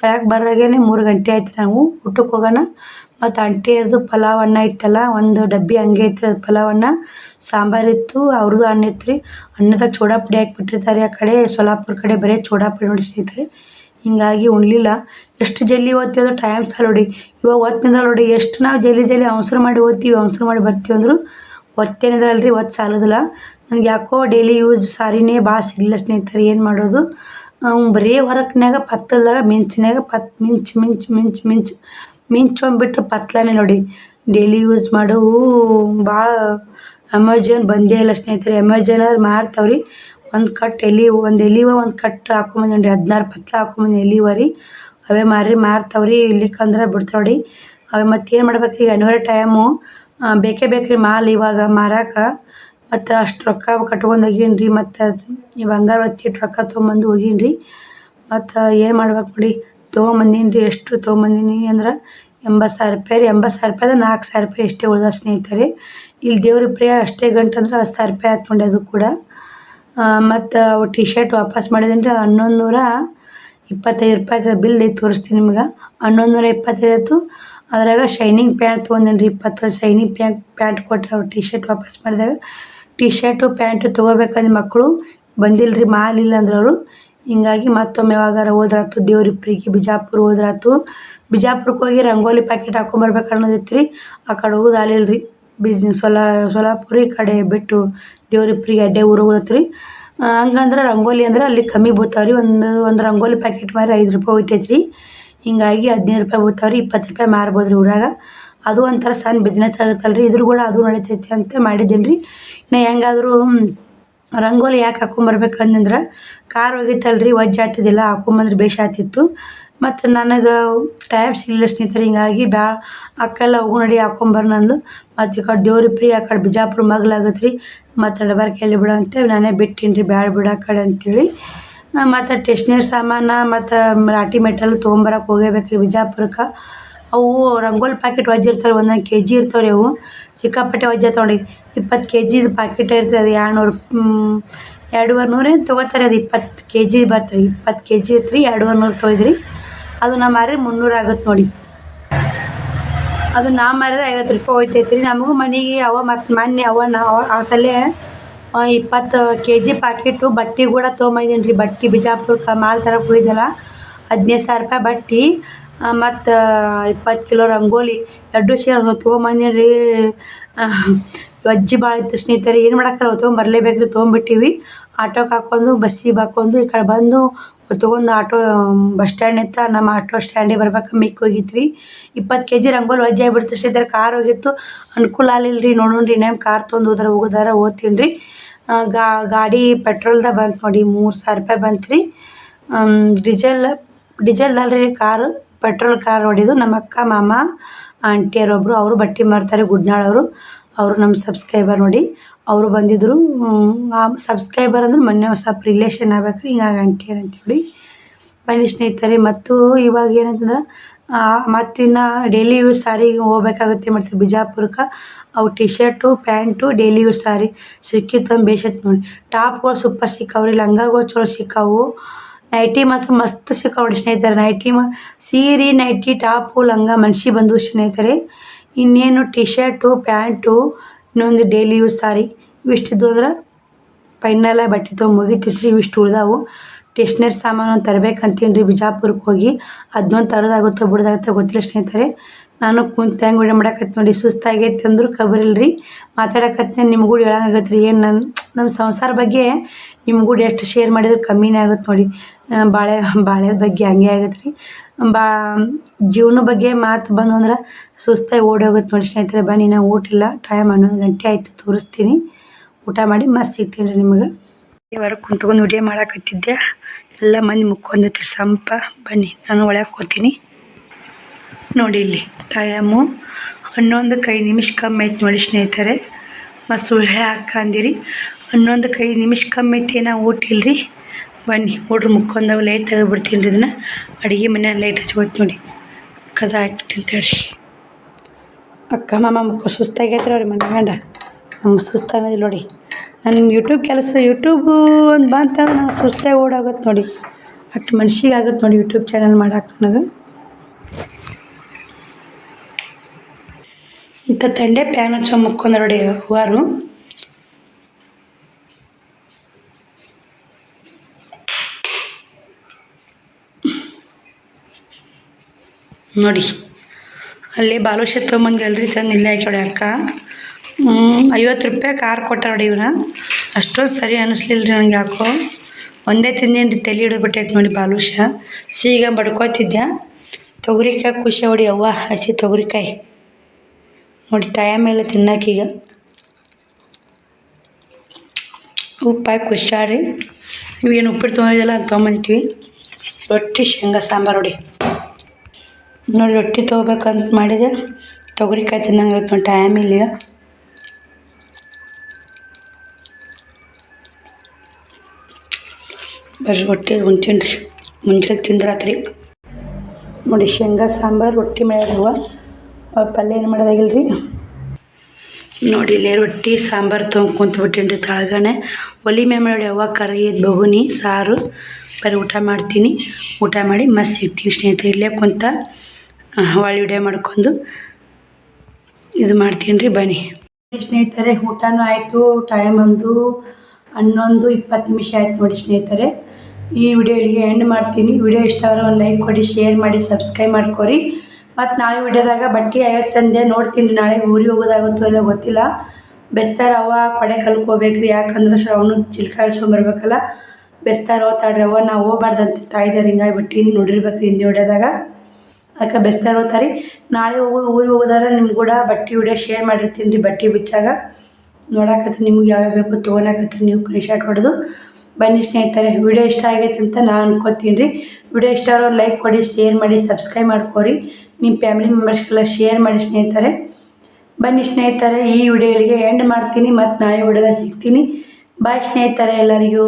ತಳಕ್ಕೆ ಬರೋಗೇನೆ ಮೂರು ಗಂಟೆ ಆಯ್ತು ನಾವು. ಊಟಕ್ಕೆ ಹೋಗೋಣ. ಮತ್ತು ಆಂಟಿಯರ್ದು ಪಲಾವ್ ಅನ್ನ ಇತ್ತಲ್ಲ, ಒಂದು ಡಬ್ಬಿ ಹಂಗೆ ಐತ್ರಿ ಅದು ಪಲಾವ್ ಅನ್ನ ಸಾಂಬಾರಿತ್ತು ಅವ್ರದ್ದು ಅನ್ನ ಇತ್ತು ರೀ ಅನ್ನದಾಗ ಚೂಡಾಪುಡಿ ಹಾಕ್ಬಿಟ್ಟಿರ್ತಾರೆ ಆ ಕಡೆ ಸೊಲ್ಲಾಪುರ ಕಡೆ ಬರೀ ಚೂಡಾ ಪುಡಿ ನೋಡಿ ಸ್ನೇಹಿತರೆ. ಹಿಂಗಾಗಿ ಉಣ್ಲಿಲ್ಲ. ಎಷ್ಟು ಜಲ್ದಿ ಓದ್ತೀವಿ ಅಂದ್ರೆ ಟೈಮ್ ಸಾಲ ನೋಡಿ. ಇವಾಗ ಓದ್ತಿಂದ ನೋಡಿ, ಎಷ್ಟು ನಾವು ಜಲ್ದಿ ಜಲ್ದಿ ಅವಸರ ಮಾಡಿ ಓದ್ತೀವಿ, ಅವಸರ ಮಾಡಿ ಬರ್ತೀವಿ ಅಂದರು ಒತ್ತೇನಿದ್ರಲ್ಲ ರೀ ಒತ್ತು ಸಾಲೋದಿಲ್ಲ. ನನಗೆ ಯಾಕೋ ಡೈಲಿ ಯೂಸ್ ಸಾರಿನೇ ಭಾಳ ಸಿಗಲಿಲ್ಲ ಸ್ನೇಹಿತರೆ, ಏನು ಮಾಡೋದು? ಬರೀ ಹೊರಕ್ನಾಗ ಪತ್ತಲ್ದಾಗ ಮಿಂಚಿನಾಗ ಪತ್, ಮಿಂಚು ಮಿಂಚು ಮಿಂಚು ಮಿಂಚು, ಮಿಂಚ್ ಅಂದ್ಬಿಟ್ರೆ ಪತ್ಲಾನೇ ನೋಡಿ. ಡೈಲಿ ಯೂಸ್ ಮಾಡೋವು ಭಾಳ ಅಮೆಜಾನ್ ಬಂದೇ ಇಲ್ಲ ಸ್ನೇಹಿತರೆ. ಅಮೆಜಾನ್ ಮಾರ್ತಾವೆ ರೀ ಒಂದು ಕಟ್ ಎಲೆ, ಒಂದು ಎಲಿವ ಒಂದು ಕಟ್ ಹಾಕೊಂಬಂದೇನಿ ರೀ ಹದಿನಾರು ಪತ್ಲ ಹಾಕೊಂಬಂದು ಎಲಿವ ರೀ. ಅವೇ ಮಾರಿ ಮಾರ್ತಾವ್ರಿ ರೀ ಬಿಡ್ತಾವ್ರಿ ಅವು ಮತ್ತು ಏನು ಮಾಡ್ಬೇಕು ಈಗ ಅನಿವಾರ್ಯ ಟೈಮು ಬೇಕೇ ಬೇಕು ರೀ ಮಾಲ್ ಇವಾಗ ಮಾರಕ್ಕೆ ಮತ್ತು ಅಷ್ಟು ರೊಕ್ಕ ಕಟ್ಕೊಂಡು ಹೋಗೀನಿ ರೀ, ಮತ್ತು ಬಂಗಾರ ಒತ್ತಿಟ್ಟು ರೊಕ್ಕ ತೊಗೊಂಬಂದು ಹೋಗೀನಿ ರೀ. ಮತ್ತು ಏನು ಮಾಡ್ಬೇಕು ನೋಡಿ ತೊಗೊಂಬಂದೀನಿ ರೀ, ಎಷ್ಟು ತೊಗೊಂಬಂದೀನಿ ಅಂದ್ರೆ ಎಂಬತ್ತು ಸಾವಿರ ರೂಪಾಯಿ ರೀ. ಎಂಬತ್ತು ಸಾವಿರ ರೂಪಾಯ್ದಾಗ ನಾಲ್ಕು ಸಾವಿರ ರೂಪಾಯಿ ಇಷ್ಟೇ ಉಳ್ದ ಸ್ನೇಹಿತರೆ. ಇಲ್ಲಿ ದೇವ್ರ ಪ್ರಿಯ ಅಷ್ಟೇ ಗಂಟು ಅಂದ್ರೆ ಹತ್ತು ಸಾವಿರ ರೂಪಾಯಿ ನೋಡಿ ಅದು ಕೂಡ. ಮತ್ತು ಅವು ಟಿ ಶರ್ಟ್ ವಾಪಸ್ ಮಾಡಿದ್ದೀನಿ ರೀ ಹನ್ನೊಂದು ನೂರ ಇಪ್ಪತ್ತೈದು ರೂಪಾಯಿ ಬಿಲ್ ಐತೆ ತೋರಿಸ್ತೀನಿ ನಿಮ್ಗೆ. ಹನ್ನೊಂದು ನೂರ ಇಪ್ಪತ್ತೈದು ಆಯಿತು. ಅದ್ರಾಗ ಶೈನಿಂಗ್ ಪ್ಯಾಂಟ್ ತೊಗೊಂಡೇನಿ ರೀ ಇಪ್ಪತ್ತು ಶೈನಿಂಗ್ ಪ್ಯಾಂಟ್ ಪ್ಯಾಂಟ್ ಕೊಟ್ಟರೆ ಅವ್ರು ಟಿ ಶರ್ಟ್ ವಾಪಸ್ ಮಾಡಿದಾಗ. ಟಿ ಶರ್ಟು ಪ್ಯಾಂಟು ತೊಗೋಬೇಕಂದ್ರೆ ಮಕ್ಕಳು ಬಂದಿಲ್ಲ ರೀ ಮಾಲ್ ಇಲ್ಲ ಅಂದ್ರೆ ಅವರು. ಹಿಂಗಾಗಿ ಮತ್ತೊಮ್ಮೆ ಯಾವಾಗಾರ ಹೋದ್ರಾತು ದೇವ್ರಿಪ್ರಿಗೆ ಬಿಜಾಪುರ ಹೋದ್ರಾತು. ಬಿಜಾಪುರಕ್ಕೆ ಹೋಗಿ ರಂಗೋಲಿ ಪ್ಯಾಕೆಟ್ ಹಾಕೊಂಬರ್ಬೇಕು ಅನ್ನೋದಿತ್ತು ರೀ ಆ ಕಡೆ ಹೋಗೋದು ಆಗ್ಲಿಲ್ಲ ರೀ ಬಿಸ್ನೆಸ್ ಹೊಲ, ಸೊಲಾಪುರಿ ಕಡೆ ಬಿಟ್ಟು ದೇವ್ರಿಪ್ರಿಗೆ ಅಡ್ಡೆ ಊರು ಹೋಗತ್ತೆ ರೀ ಹಂಗಂದ್ರೆ ರಂಗೋಲಿ ಅಂದ್ರೆ ಅಲ್ಲಿ ಕಮ್ಮಿ ಬೀಳ್ತಾವೆ ರೀ ಒಂದು ಒಂದು ರಂಗೋಲಿ ಪ್ಯಾಕೆಟ್ ಮಾರಿ ಐದು ರೂಪಾಯಿ ಹೋಗ್ತೈತೆ ರೀ ಹಿಂಗಾಗಿ ಹದಿನೈದು ರೂಪಾಯಿ ಬೀಳ್ತಾವೆ ರೀ ಇಪ್ಪತ್ತು ರೂಪಾಯಿ ಮಾರ್ಬೋದು ರೀ ಊರಾಗ. ಅದು ಒಂಥರ ಸಣ್ಣ ಬಿಸ್ನೆಸ್ ಆಗುತ್ತಲ್ಲ ರೀ ಇದ್ರ ಕೂಡ ಅದು ನಡೀತೈತಿ ಅಂತ ಮಾಡಿದ್ದೀನಿ ರೀ ಇನ್ನು ಹೆಂಗಾದರೂ ರಂಗೋಲಿ ಯಾಕೆ ಹಾಕೊಂಬರ್ಬೇಕು ಅಂದಂದ್ರೆ, ಕಾರ್ ಹೋಗಿತ್ತಲ್ಲ ರೀ ವಜ್ಜೆ ಆಗ್ತಿದ್ದಿಲ್ಲ, ಹಾಕೊಂಬಂದ್ರೆ ಬೇಷ್ ಆಗ್ತಿತ್ತು. ಮತ್ತು ನನಗೆ ಟೈಮ್ ಸಿಗಲಿಲ್ಲ ಸ್ನೇಹಿತರೆ, ಹಿಂಗಾಗಿ ಬ್ಯಾ, ಅಕ್ಕೆಲ್ಲ ಹೋಗು ನಡಿ ಹಾಕೊಂಬರ್ನಂದು ಮತ್ತು ಈ ಕಡೆ ದೇವ್ರಿಪ್ರಿ ಆ ಕಡೆ ಬಿಜಾಪುರ ಮಗ್ಲಾಗತ್ತೆ ರೀ ಮತ್ತು ನಡಬಾರ್ಕೆಲ್ಲಿ ಬಿಡು ಅಂತೇಳಿ, ನಾನೇ ಬಿಟ್ಟೀನಿ ರೀ ಬ್ಯಾಡ ಬಿಡು ಆ ಕಡೆ ಅಂತೇಳಿ. ಮತ್ತು ಟೇಷ್ನರಿ ಸಾಮಾನು ಮತ್ತು ರಾಟಿ ಮೆಟಲ್ ತೊಗೊಂಬರಕ್ಕೆ ಹೋಗೇಬೇಕು ರೀ ಬಿಜಾಪುರಕ್ಕೆ. ಅವು ರಂಗೋಲಿ ಪ್ಯಾಕೆಟ್ ವಜ್ಜೆ ಇರ್ತಾವೆ ಒಂದೊಂದು ಕೆ ಜಿ ಇರ್ತಾವೆ ರೀ ಅವು. ಸಿಕ್ಕಾಪಟ್ಟೆ ವಜ್ಜ ತೊಗೊಂಡು ಇಪ್ಪತ್ತು ಕೆ ಜಿದು ಪ್ಯಾಕೆಟ್ ಇರ್ತದೆ, ಅದು ಎರಡು ನೂರು ಎರಡೂವರೆ ನೂರು ತೊಗೋತಾರೆ, ಅದು ಇಪ್ಪತ್ತು ಕೆ ಜಿ ಬರ್ತದೆ ರೀ ಇಪ್ಪತ್ತು ಕೆ ಜಿ ಇತ್ತು ರೀ ಎರಡೂವರೆ ನೂರು ತೊಗೊಂಡ್ರಿ ಅದು ನಮ್ಮ ಮಾರಿ ಮುನ್ನೂರು ಆಗುತ್ತೆ ನೋಡಿ. ಅದು ನಾ ಮಾರಿದ್ರೆ ಐವತ್ತು ರೂಪಾಯಿ ಹೋಯ್ತೈತೆ ರೀ ನಮಗೂ ಮನೆಗೆ ಅವ ಮತ್ತು ಮೊನ್ನೆ ಅವ ನಾ ಆ ಇಪ್ಪತ್ತು ಕೆ ಜಿ ಪ್ಯಾಕೆಟು ಬಟ್ಟೆ ಕೂಡ ತೊಗೊಂಬಂದೀನಿ ರೀ ಬಟ್ಟೆ ಬಿಜಾಪುರ ಮಾಲ್ ಥರ ಕುಡಿದಲ್ಲ ಹದಿನೈದು ಸಾವಿರ ರೂಪಾಯಿ ಬಟ್ಟೆ ಮತ್ತು ಇಪ್ಪತ್ತು ಕಿಲೋ ರಂಗೋಲಿ ಎರಡು ಸೇರಿ ತೊಗೊಂಬಂದೀನಿ ರೀ ಅಜ್ಜಿ ಭಾಳ ಇತ್ತು ಸ್ನೇಹಿತರೆ, ಏನು ಮಾಡೋಕ್ಕಲ್ಲ ತೊಗೊಂಬರ್ಲೇಬೇಕು ರೀ ತೊಗೊಂಬಿಟ್ಟೀವಿ ಆಟೋಗೆ ಹಾಕ್ಕೊಂಡು ಬಸ್ಸಿಗೆ ಹಾಕ್ಕೊಂಡು ಈ ಕಡೆ ಬಂದು ತೊಗೊಂಡು ಆಟೋ, ಬಸ್ ಸ್ಟ್ಯಾಂಡ್ ಇತ್ತ, ನಮ್ಮ ಆಟೋ ಸ್ಟ್ಯಾಂಡಿಗೆ ಬರ್ಬೇಕು ಮಿಕ್ ಹೋಗಿದ್ವಿ ಇಪ್ಪತ್ತು ಕೆ ಜಿ ರಂಗೋಲಿ ವಜ್ಜೆ ಆಗಿಬಿಡ್ತು. ಸ್ನೇಹಿತರೆ ಕಾರ್ ಹೋಗಿತ್ತು. ಅನುಕೂಲ ಆಗಲಿಲ್ಲ ರೀ ನೋಡೋಣ ರೀ ನೇಮ್ ಕಾರ್ ತೊಗೊಂಡು ಹೋದ್ರೆ ಹೋಗೋದಾರ ಓದ್ತೀನಿ ರೀ ಗಾಡಿ ಪೆಟ್ರೋಲ್ದಾಗ ಬಂತು ನೋಡಿ, ಮೂರು ಸಾವಿರ ರೂಪಾಯಿ ಬಂತು ರೀ ಡೀಸೆಲ್ ಡೀಸೆಲ್ ಅಲ್ರಿ, ಕಾರು, ಪೆಟ್ರೋಲ್ ಕಾರ್ ಹೊಡಿದು ನಮ್ಮ ಅಕ್ಕ, ಮಾಮ ಆಂಟಿಯರೊಬ್ಬರು ಅವರು ಬಟ್ಟೆ ಮಾರ್ತಾರೆ ಗುಡ್ನಾಳ್ ಅವರು ನಮ್ಮ ಸಬ್ಸ್ಕ್ರೈಬರ್ ನೋಡಿ, ಅವರು ಬಂದಿದ್ದರು ಆ ಸಬ್ಸ್ಕ್ರೈಬರ್ ಅಂದ್ರೆ ಮೊನ್ನೆ ಹೊಸ ರಿಲೇಷನ್ ಆಗ್ಬೇಕು ಹಿಂಗಾಗಿ ಅಂತ ಅಂತೇಳಿ ಬನ್ನಿ ಸ್ನೇಹಿತರೆ, ಮತ್ತು ಇವಾಗ ಏನಂತಂದ್ರೆ ಮತ್ತು ಇನ್ನು ಡೈಲಿ ಯೂಸ್ ಸಾರಿ ಹೋಗ್ಬೇಕಾಗುತ್ತೆ ಮತ್ತು ಬಿಜಾಪುರಕ್ಕೆ. ಅವು T shirt pant daily use sari ಸಿಕ್ಕಿತ್ತು ಅಂದ್ರೆ ಬೇಷತ್ ನೋಡಿ. ಟಾಪ್ಗಳು ಸೂಪರ್ ಸಿಕ್ಕಾವು ರೀ, ಲಂಗಗಳು ಚಲೋ ಸಿಕ್ಕಾವು. ನೈಟಿ ಮಾತ್ರ ಮಸ್ತ್ ಸಿಕ್ಕಾವು ಸ್ನೇಹಿತರೆ ನೈಟಿ ಮ ಸೀರೆ ನೈಟಿ ಟಾಪು ಲಂಗ ಮನ್ಸಿ ಬಂದು ಸ್ನೇಹಿತರೆ. ಇನ್ನೇನು ಟಿ ಶರ್ಟು ಪ್ಯಾಂಟು, ಇನ್ನೊಂದು ಡೈಲಿ ಯೂಸ್ ಸಾರಿ ಇವಿಷ್ಟಿದ್ದು ಅಂದ್ರೆ ಫೈನಲ್ಲ ಬಟ್ಟೆ ತೊಗೊಂಡು ಮುಗಿತಿತ್ತು ಇವಿಷ್ಟು ಉಳ್ದಾವು. ಟೇಷ್ನರಿ ಸಾಮಾನು ತರ್ಬೇಕಂತೀನಿ ರೀ ಬಿಜಾಪುರಕ್ಕೆ ಹೋಗಿ. ಅದನ್ನೊಂದು ತರೋದಾಗುತ್ತೋ ಬಿಡೋದಾಗುತ್ತೋ ಗೊತ್ತಿಲ್ಲ ಸ್ನೇಹಿತರೆ. ನಾನು ಕುಂತು ಹೆಂಗೆ ವಿಡಿಯೋ ಮಾಡಕತ್ತಿ ನೋಡಿ, ಸುಸ್ತಾಗೈತೆ ಅಂದರೂ ಕಬರಿಲ್ರಿ. ರೀ ನಿಮ್ಗೂ ಹೇಳೋಂಗಾಗತ್ತೆ ರೀ ಏನು ನನ್ನ ನಮ್ಮ ಸಂಸಾರ ಬಗ್ಗೆ ನಿಮ್ಗೂ ಎಷ್ಟು ಶೇರ್ ಮಾಡಿದ್ರೆ ಕಮ್ಮಿನೇ ಆಗುತ್ತೆ ನೋಡಿ. ಬಾಳೆ ಬಾಳೆ ಬಗ್ಗೆ ಹಂಗೆ ಆಗತ್ತೆ ರೀ ಬಾ ಜೀವನ ಬಗ್ಗೆ ಮಾತು ಬಂದು ಅಂದ್ರೆ ಸುಸ್ತಾಗಿ ಓಡಿ ಹೋಗುತ್ತೆ ನೋಡಿ ಸ್ನೇಹಿತರೆ ಬನ್ನಿ ನಾವು ಊಟ ಇಲ್ಲ, ಟೈಮ್ ಹನ್ನೊಂದು ಗಂಟೆ ಆಯಿತು, ತೋರಿಸ್ತೀನಿ. ಊಟ ಮಾಡಿ ಮಸ್ತ್ ಸಿಗ್ತೀನಿ ನಿಮಗೆ. ಹೊರಗೆ ಕುಂತ್ಕೊಂಡು ವಿಡಿಯೋ ಮಾಡಕತ್ತಿದ್ದೆ. ಎಲ್ಲ ಮಂದಿ ಮುಕ್ಕೊಂದಿತ್ತು ಸಂಪ, ಬನ್ನಿ, ನಾನು ಒಳಗೆ ಹೋಗ್ತೀನಿ ನೋಡಿ ಇಲ್ಲಿ, ಟೈಮು ಹನ್ನೊಂದು ಕೈ ನಿಮಿಷ ಕಮ್ಮಿ ಆಯ್ತು ನೋಡಿ ಸ್ನೇಹಿತರೆ. ಮಸ್ತ್ ಸುಳ್ಳೆ ಹಾಕಂದಿರಿ. ಹನ್ನೊಂದು ಕೈ ನಿಮಿಷ ಕಮ್ಮಿ ಐತಿ ನಾ ಊಟ ಇಲ್ರಿ? ಬನ್ನಿ, ಹುಡ್ರು ಮುಕ್ಕೊಂಡಾಗ ಲೈಟ್ ತೆಗೆದು ಬಿಡ್ತೀನಿ ರೀ ಇದನ್ನು. ಅಡುಗೆ ಮನ್ಯಾಗ ಲೈಟ್ ಹಚ್ಕೋತ ನೋಡಿ. ಕದ ಹಾಕಿ ತಿಂತೇಳ್ರಿ ಅಕ್ಕ, ಮಾಮ, ಮುಖ ಅವ್ರಿ ಮನೆ ಗಂಡ. ನಮ್ಗೆ ಸುಸ್ತು ಅನ್ನೋದಿಲ್ಲ ನೋಡಿ. ನನ್ನ ಯೂಟ್ಯೂಬ್ ಕೆಲಸ ಯೂಟ್ಯೂಬು ಒಂದು ಬಂತಂದ್ರೆ ನಂಗೆ ಸುಸ್ತಾಗಿ ಓಡಾಗುತ್ತೆ ನೋಡಿ. ಅಷ್ಟು ಮನ್ಷಿಗೆ ಆಗುತ್ತೆ ನೋಡಿ ಯೂಟ್ಯೂಬ್ ಚಾನಲ್ ಮಾಡಕ್ಕೆ ನನಗೆ. ಇಂಥ ತಂಡೆ ಪ್ಯಾನ್ ಹಚ್ಚೋ ಮುಕ್ಕೊಂಡ ನೋಡಿ ಹೂವಾರು ನೋಡಿ. ಅಲ್ಲಿ ಬಾಲುಷ ತೊಗೊಂಬಂದು ಎಲ್ರಿ ತಂದು ಇಲ್ಲೇ ಹಾಕಿ ಅಕ್ಕ. ಐವತ್ತು ರೂಪಾಯಿ ಕಾರ್ ಕೊಟ್ಟ ನೋಡಿ ಇವನ. ಅಷ್ಟೊಂದು ಸರಿ ಅನ್ನಿಸ್ಲಿಲ್ಲ ರೀ ನನಗೆ ಯಾಕೋ. ಒಂದೇ ತಿಂದೇನು ರೀ ತಲೆ ಹಿಡಿದ್ಬಿಟ್ಟೈತೆ ನೋಡಿ ಬಾಲುಷ ಸೀಗ ಬಡ್ಕೋತಿದ್ದೆ ತೊಗರಿಕಾಯಿ ಖುಷಿ ಹೊಡಿ ಅವ್ವ, ಹಸಿ ತೊಗರಿಕಾಯಿ. ನೋಡಿ ಟೈಮ್ ಇಲ್ಲ ತಿನ್ನಕ್ಕೀಗ ರೀ ನೀವು ಇವೇನು ಉಪ್ಪಿಟ್ಟು ತೊಗೊಂಡಿದ್ದಲ್ಲ ಅದು ತೊಗೊಂಬಂದಿಟ್ವಿ ರೊಟ್ಟಿ ಶೇಂಗಾ ಸಾಂಬಾರು ನೋಡಿ. ನೋಡಿ, ರೊಟ್ಟಿ ತೊಗೋಬೇಕಂತ ಮಾಡಿದೆ. ತೊಗರಿಕಾಯಿ ತಿನ್ನಂಗೆ ಚೆನ್ನಾಗಿ ನೋಡಿ ಟೈಮ್ ಇಲ್ಲ. ಬರ್ರಿ, ರೊಟ್ಟಿ ಉಣ್ತೀನಿ ರೀ. ಮುಂಚೆ ತಿಂದ್ರಾತ್ರಿ. ನೋಡಿ, ಶೇಂಗಾ, ಸಾಂಬಾರು, ರೊಟ್ಟಿ ಮಾಡ್ಯಾವ ಪಲ್ಯ ಏನು ಮಾಡೋದಾಗಿಲ್ರಿ? ನೋಡಿ, ಇಲ್ಲೇ ರೊಟ್ಟಿ, ಸಾಂಬಾರು ತೊಗೊಂಡು ಕುಂತ್ಬಿಟ್ಟೀನಿ ರೀ ತಳಗನೆ ಒಲಿ ಮೇಲೆ ನೋಡಿ, ಅವ್ವ ಕರಿಯದ ಬಗುನಿ, ಸಾರು. ಬರೀ ಊಟ ಮಾಡ್ತೀನಿ. ಊಟ ಮಾಡಿ ಮಸ್ತ್ ಸಿಗ್ತೀವಿ ಸ್ನೇಹಿತರೆ, ಇಲ್ಲೇ ಕುಂತ. ಹೊಳ್ಳಿ ವಿಡಿಯೋ ಮಾಡ್ಕೊಂಡು ಇದು ಮಾಡ್ತೀನಿ ರೀ ಬನ್ನಿ. ಸ್ನೇಹಿತರೆ, ಊಟನೂ ಆಯಿತು ಟೈಮ್ ಒಂದು ಹನ್ನೊಂದು ಇಪ್ಪತ್ತು ನಿಮಿಷ ಆಯ್ತು ನೋಡಿ ಸ್ನೇಹಿತರೆ. ಈ ವಿಡಿಯೋ ಇಲ್ಲಿಗೆ ಎಂಡ್ ಮಾಡ್ತೀನಿ. ವಿಡಿಯೋ ಇಷ್ಟ ಆದರೆ ಒಂದು ಲೈಕ್ ಕೊಡಿ ಶೇರ್ ಮಾಡಿ ಸಬ್ಸ್ಕ್ರೈಬ್ ಮಾಡ್ಕೊರಿ. ಮತ್ತು ನಾಳೆ ವಿಡಿಯೋದಾಗ ಬಟ್ಟೆ ಐವತ್ತಂದೆ ನೋಡ್ತೀನಿ. ನಾಳೆ ಊರಿಗೆ ಹೋಗೋದಾಗುತ್ತೋ ಇಲ್ಲ ಗೊತ್ತಿಲ್ಲ. ಬೆಸ್ತಾರ ಅವ್ವ ಕೊಡೆ ಕಲ್ಕೋಬೇಕು ರೀ ಯಾಕಂದ್ರೆ ಶ್ರವಣ ಚಿಲ್ಕಾಯ ಇಳ್ಸ್ಕೊಂಬರ್ಬೇಕಲ್ಲ ಬೆಸ್ತಾರ ತಾಡ್ರಿ ಅವ್ವ, ನಾವು ಹೋಗ್ಬಾರ್ದಂತ. ತಾಯಿದಾರ ಹಿಂಗಾಗಿ ಬಟ್ಟೆ ನೋಡಿರ್ಬೇಕು ಹಿಂದಿ ವಿಡಿಯೋದಾಗ ಅದಕ್ಕೆ ಬೆಸ್ತಾರ ಇರೋತಾರಿ ನಾಳೆ ಹೋಗಿ, ಊರಿಗೆ ಹೋಗೋದಾರ ನಿಮ್ಗೆ ಕೂಡ ಬಟ್ಟೆ ವಿಡಿಯೋ ಶೇರ್ ಮಾಡಿರ್ತೀನಿ ರೀ ಬಟ್ಟೆ ಬಿಚ್ಚಾಗ. ನೋಡಕತ್ತಿ ನಿಮ್ಗೆ ಯಾವ್ಯಾವ ಬೇಕು ತೊಗೊಳಕತ್ರಿ ನೀವು ಕ್ರೀಶಾಟ್ ಹೊಡೆದು. ಬನ್ನಿ ಸ್ನೇಹಿತರೆ, ವಿಡಿಯೋ ಇಷ್ಟ ಆಗೈತೆ ಅಂತ ನಾನು ಅನ್ಕೋತೀನಿ ರೀ. ವಿಡಿಯೋ ಇಷ್ಟ ಆಗೋರು ಲೈಕ್ ಕೊಡಿ ಶೇರ್ ಮಾಡಿ ಸಬ್ಸ್ಕ್ರೈಬ್ ಮಾಡ್ಕೊರಿ. ನಿಮ್ಮ ಫ್ಯಾಮಿಲಿ ಮೆಂಬರ್ಸ್ಗೆಲ್ಲ ಶೇರ್ ಮಾಡಿ ಸ್ನೇಹಿತರೆ. ಬನ್ನಿ ಸ್ನೇಹಿತರೆ, ಈ ವಿಡಿಯೋಲಿಗೆ ಎಂಡ್ ಮಾಡ್ತೀನಿ ಮತ್ತು ನಾಳೆ ವಿಡಿಯೋದಾಗ ಸಿಗ್ತೀನಿ. ಬಾಯ್ ಸ್ನೇಹಿತರೆ ಎಲ್ಲರಿಗೂ.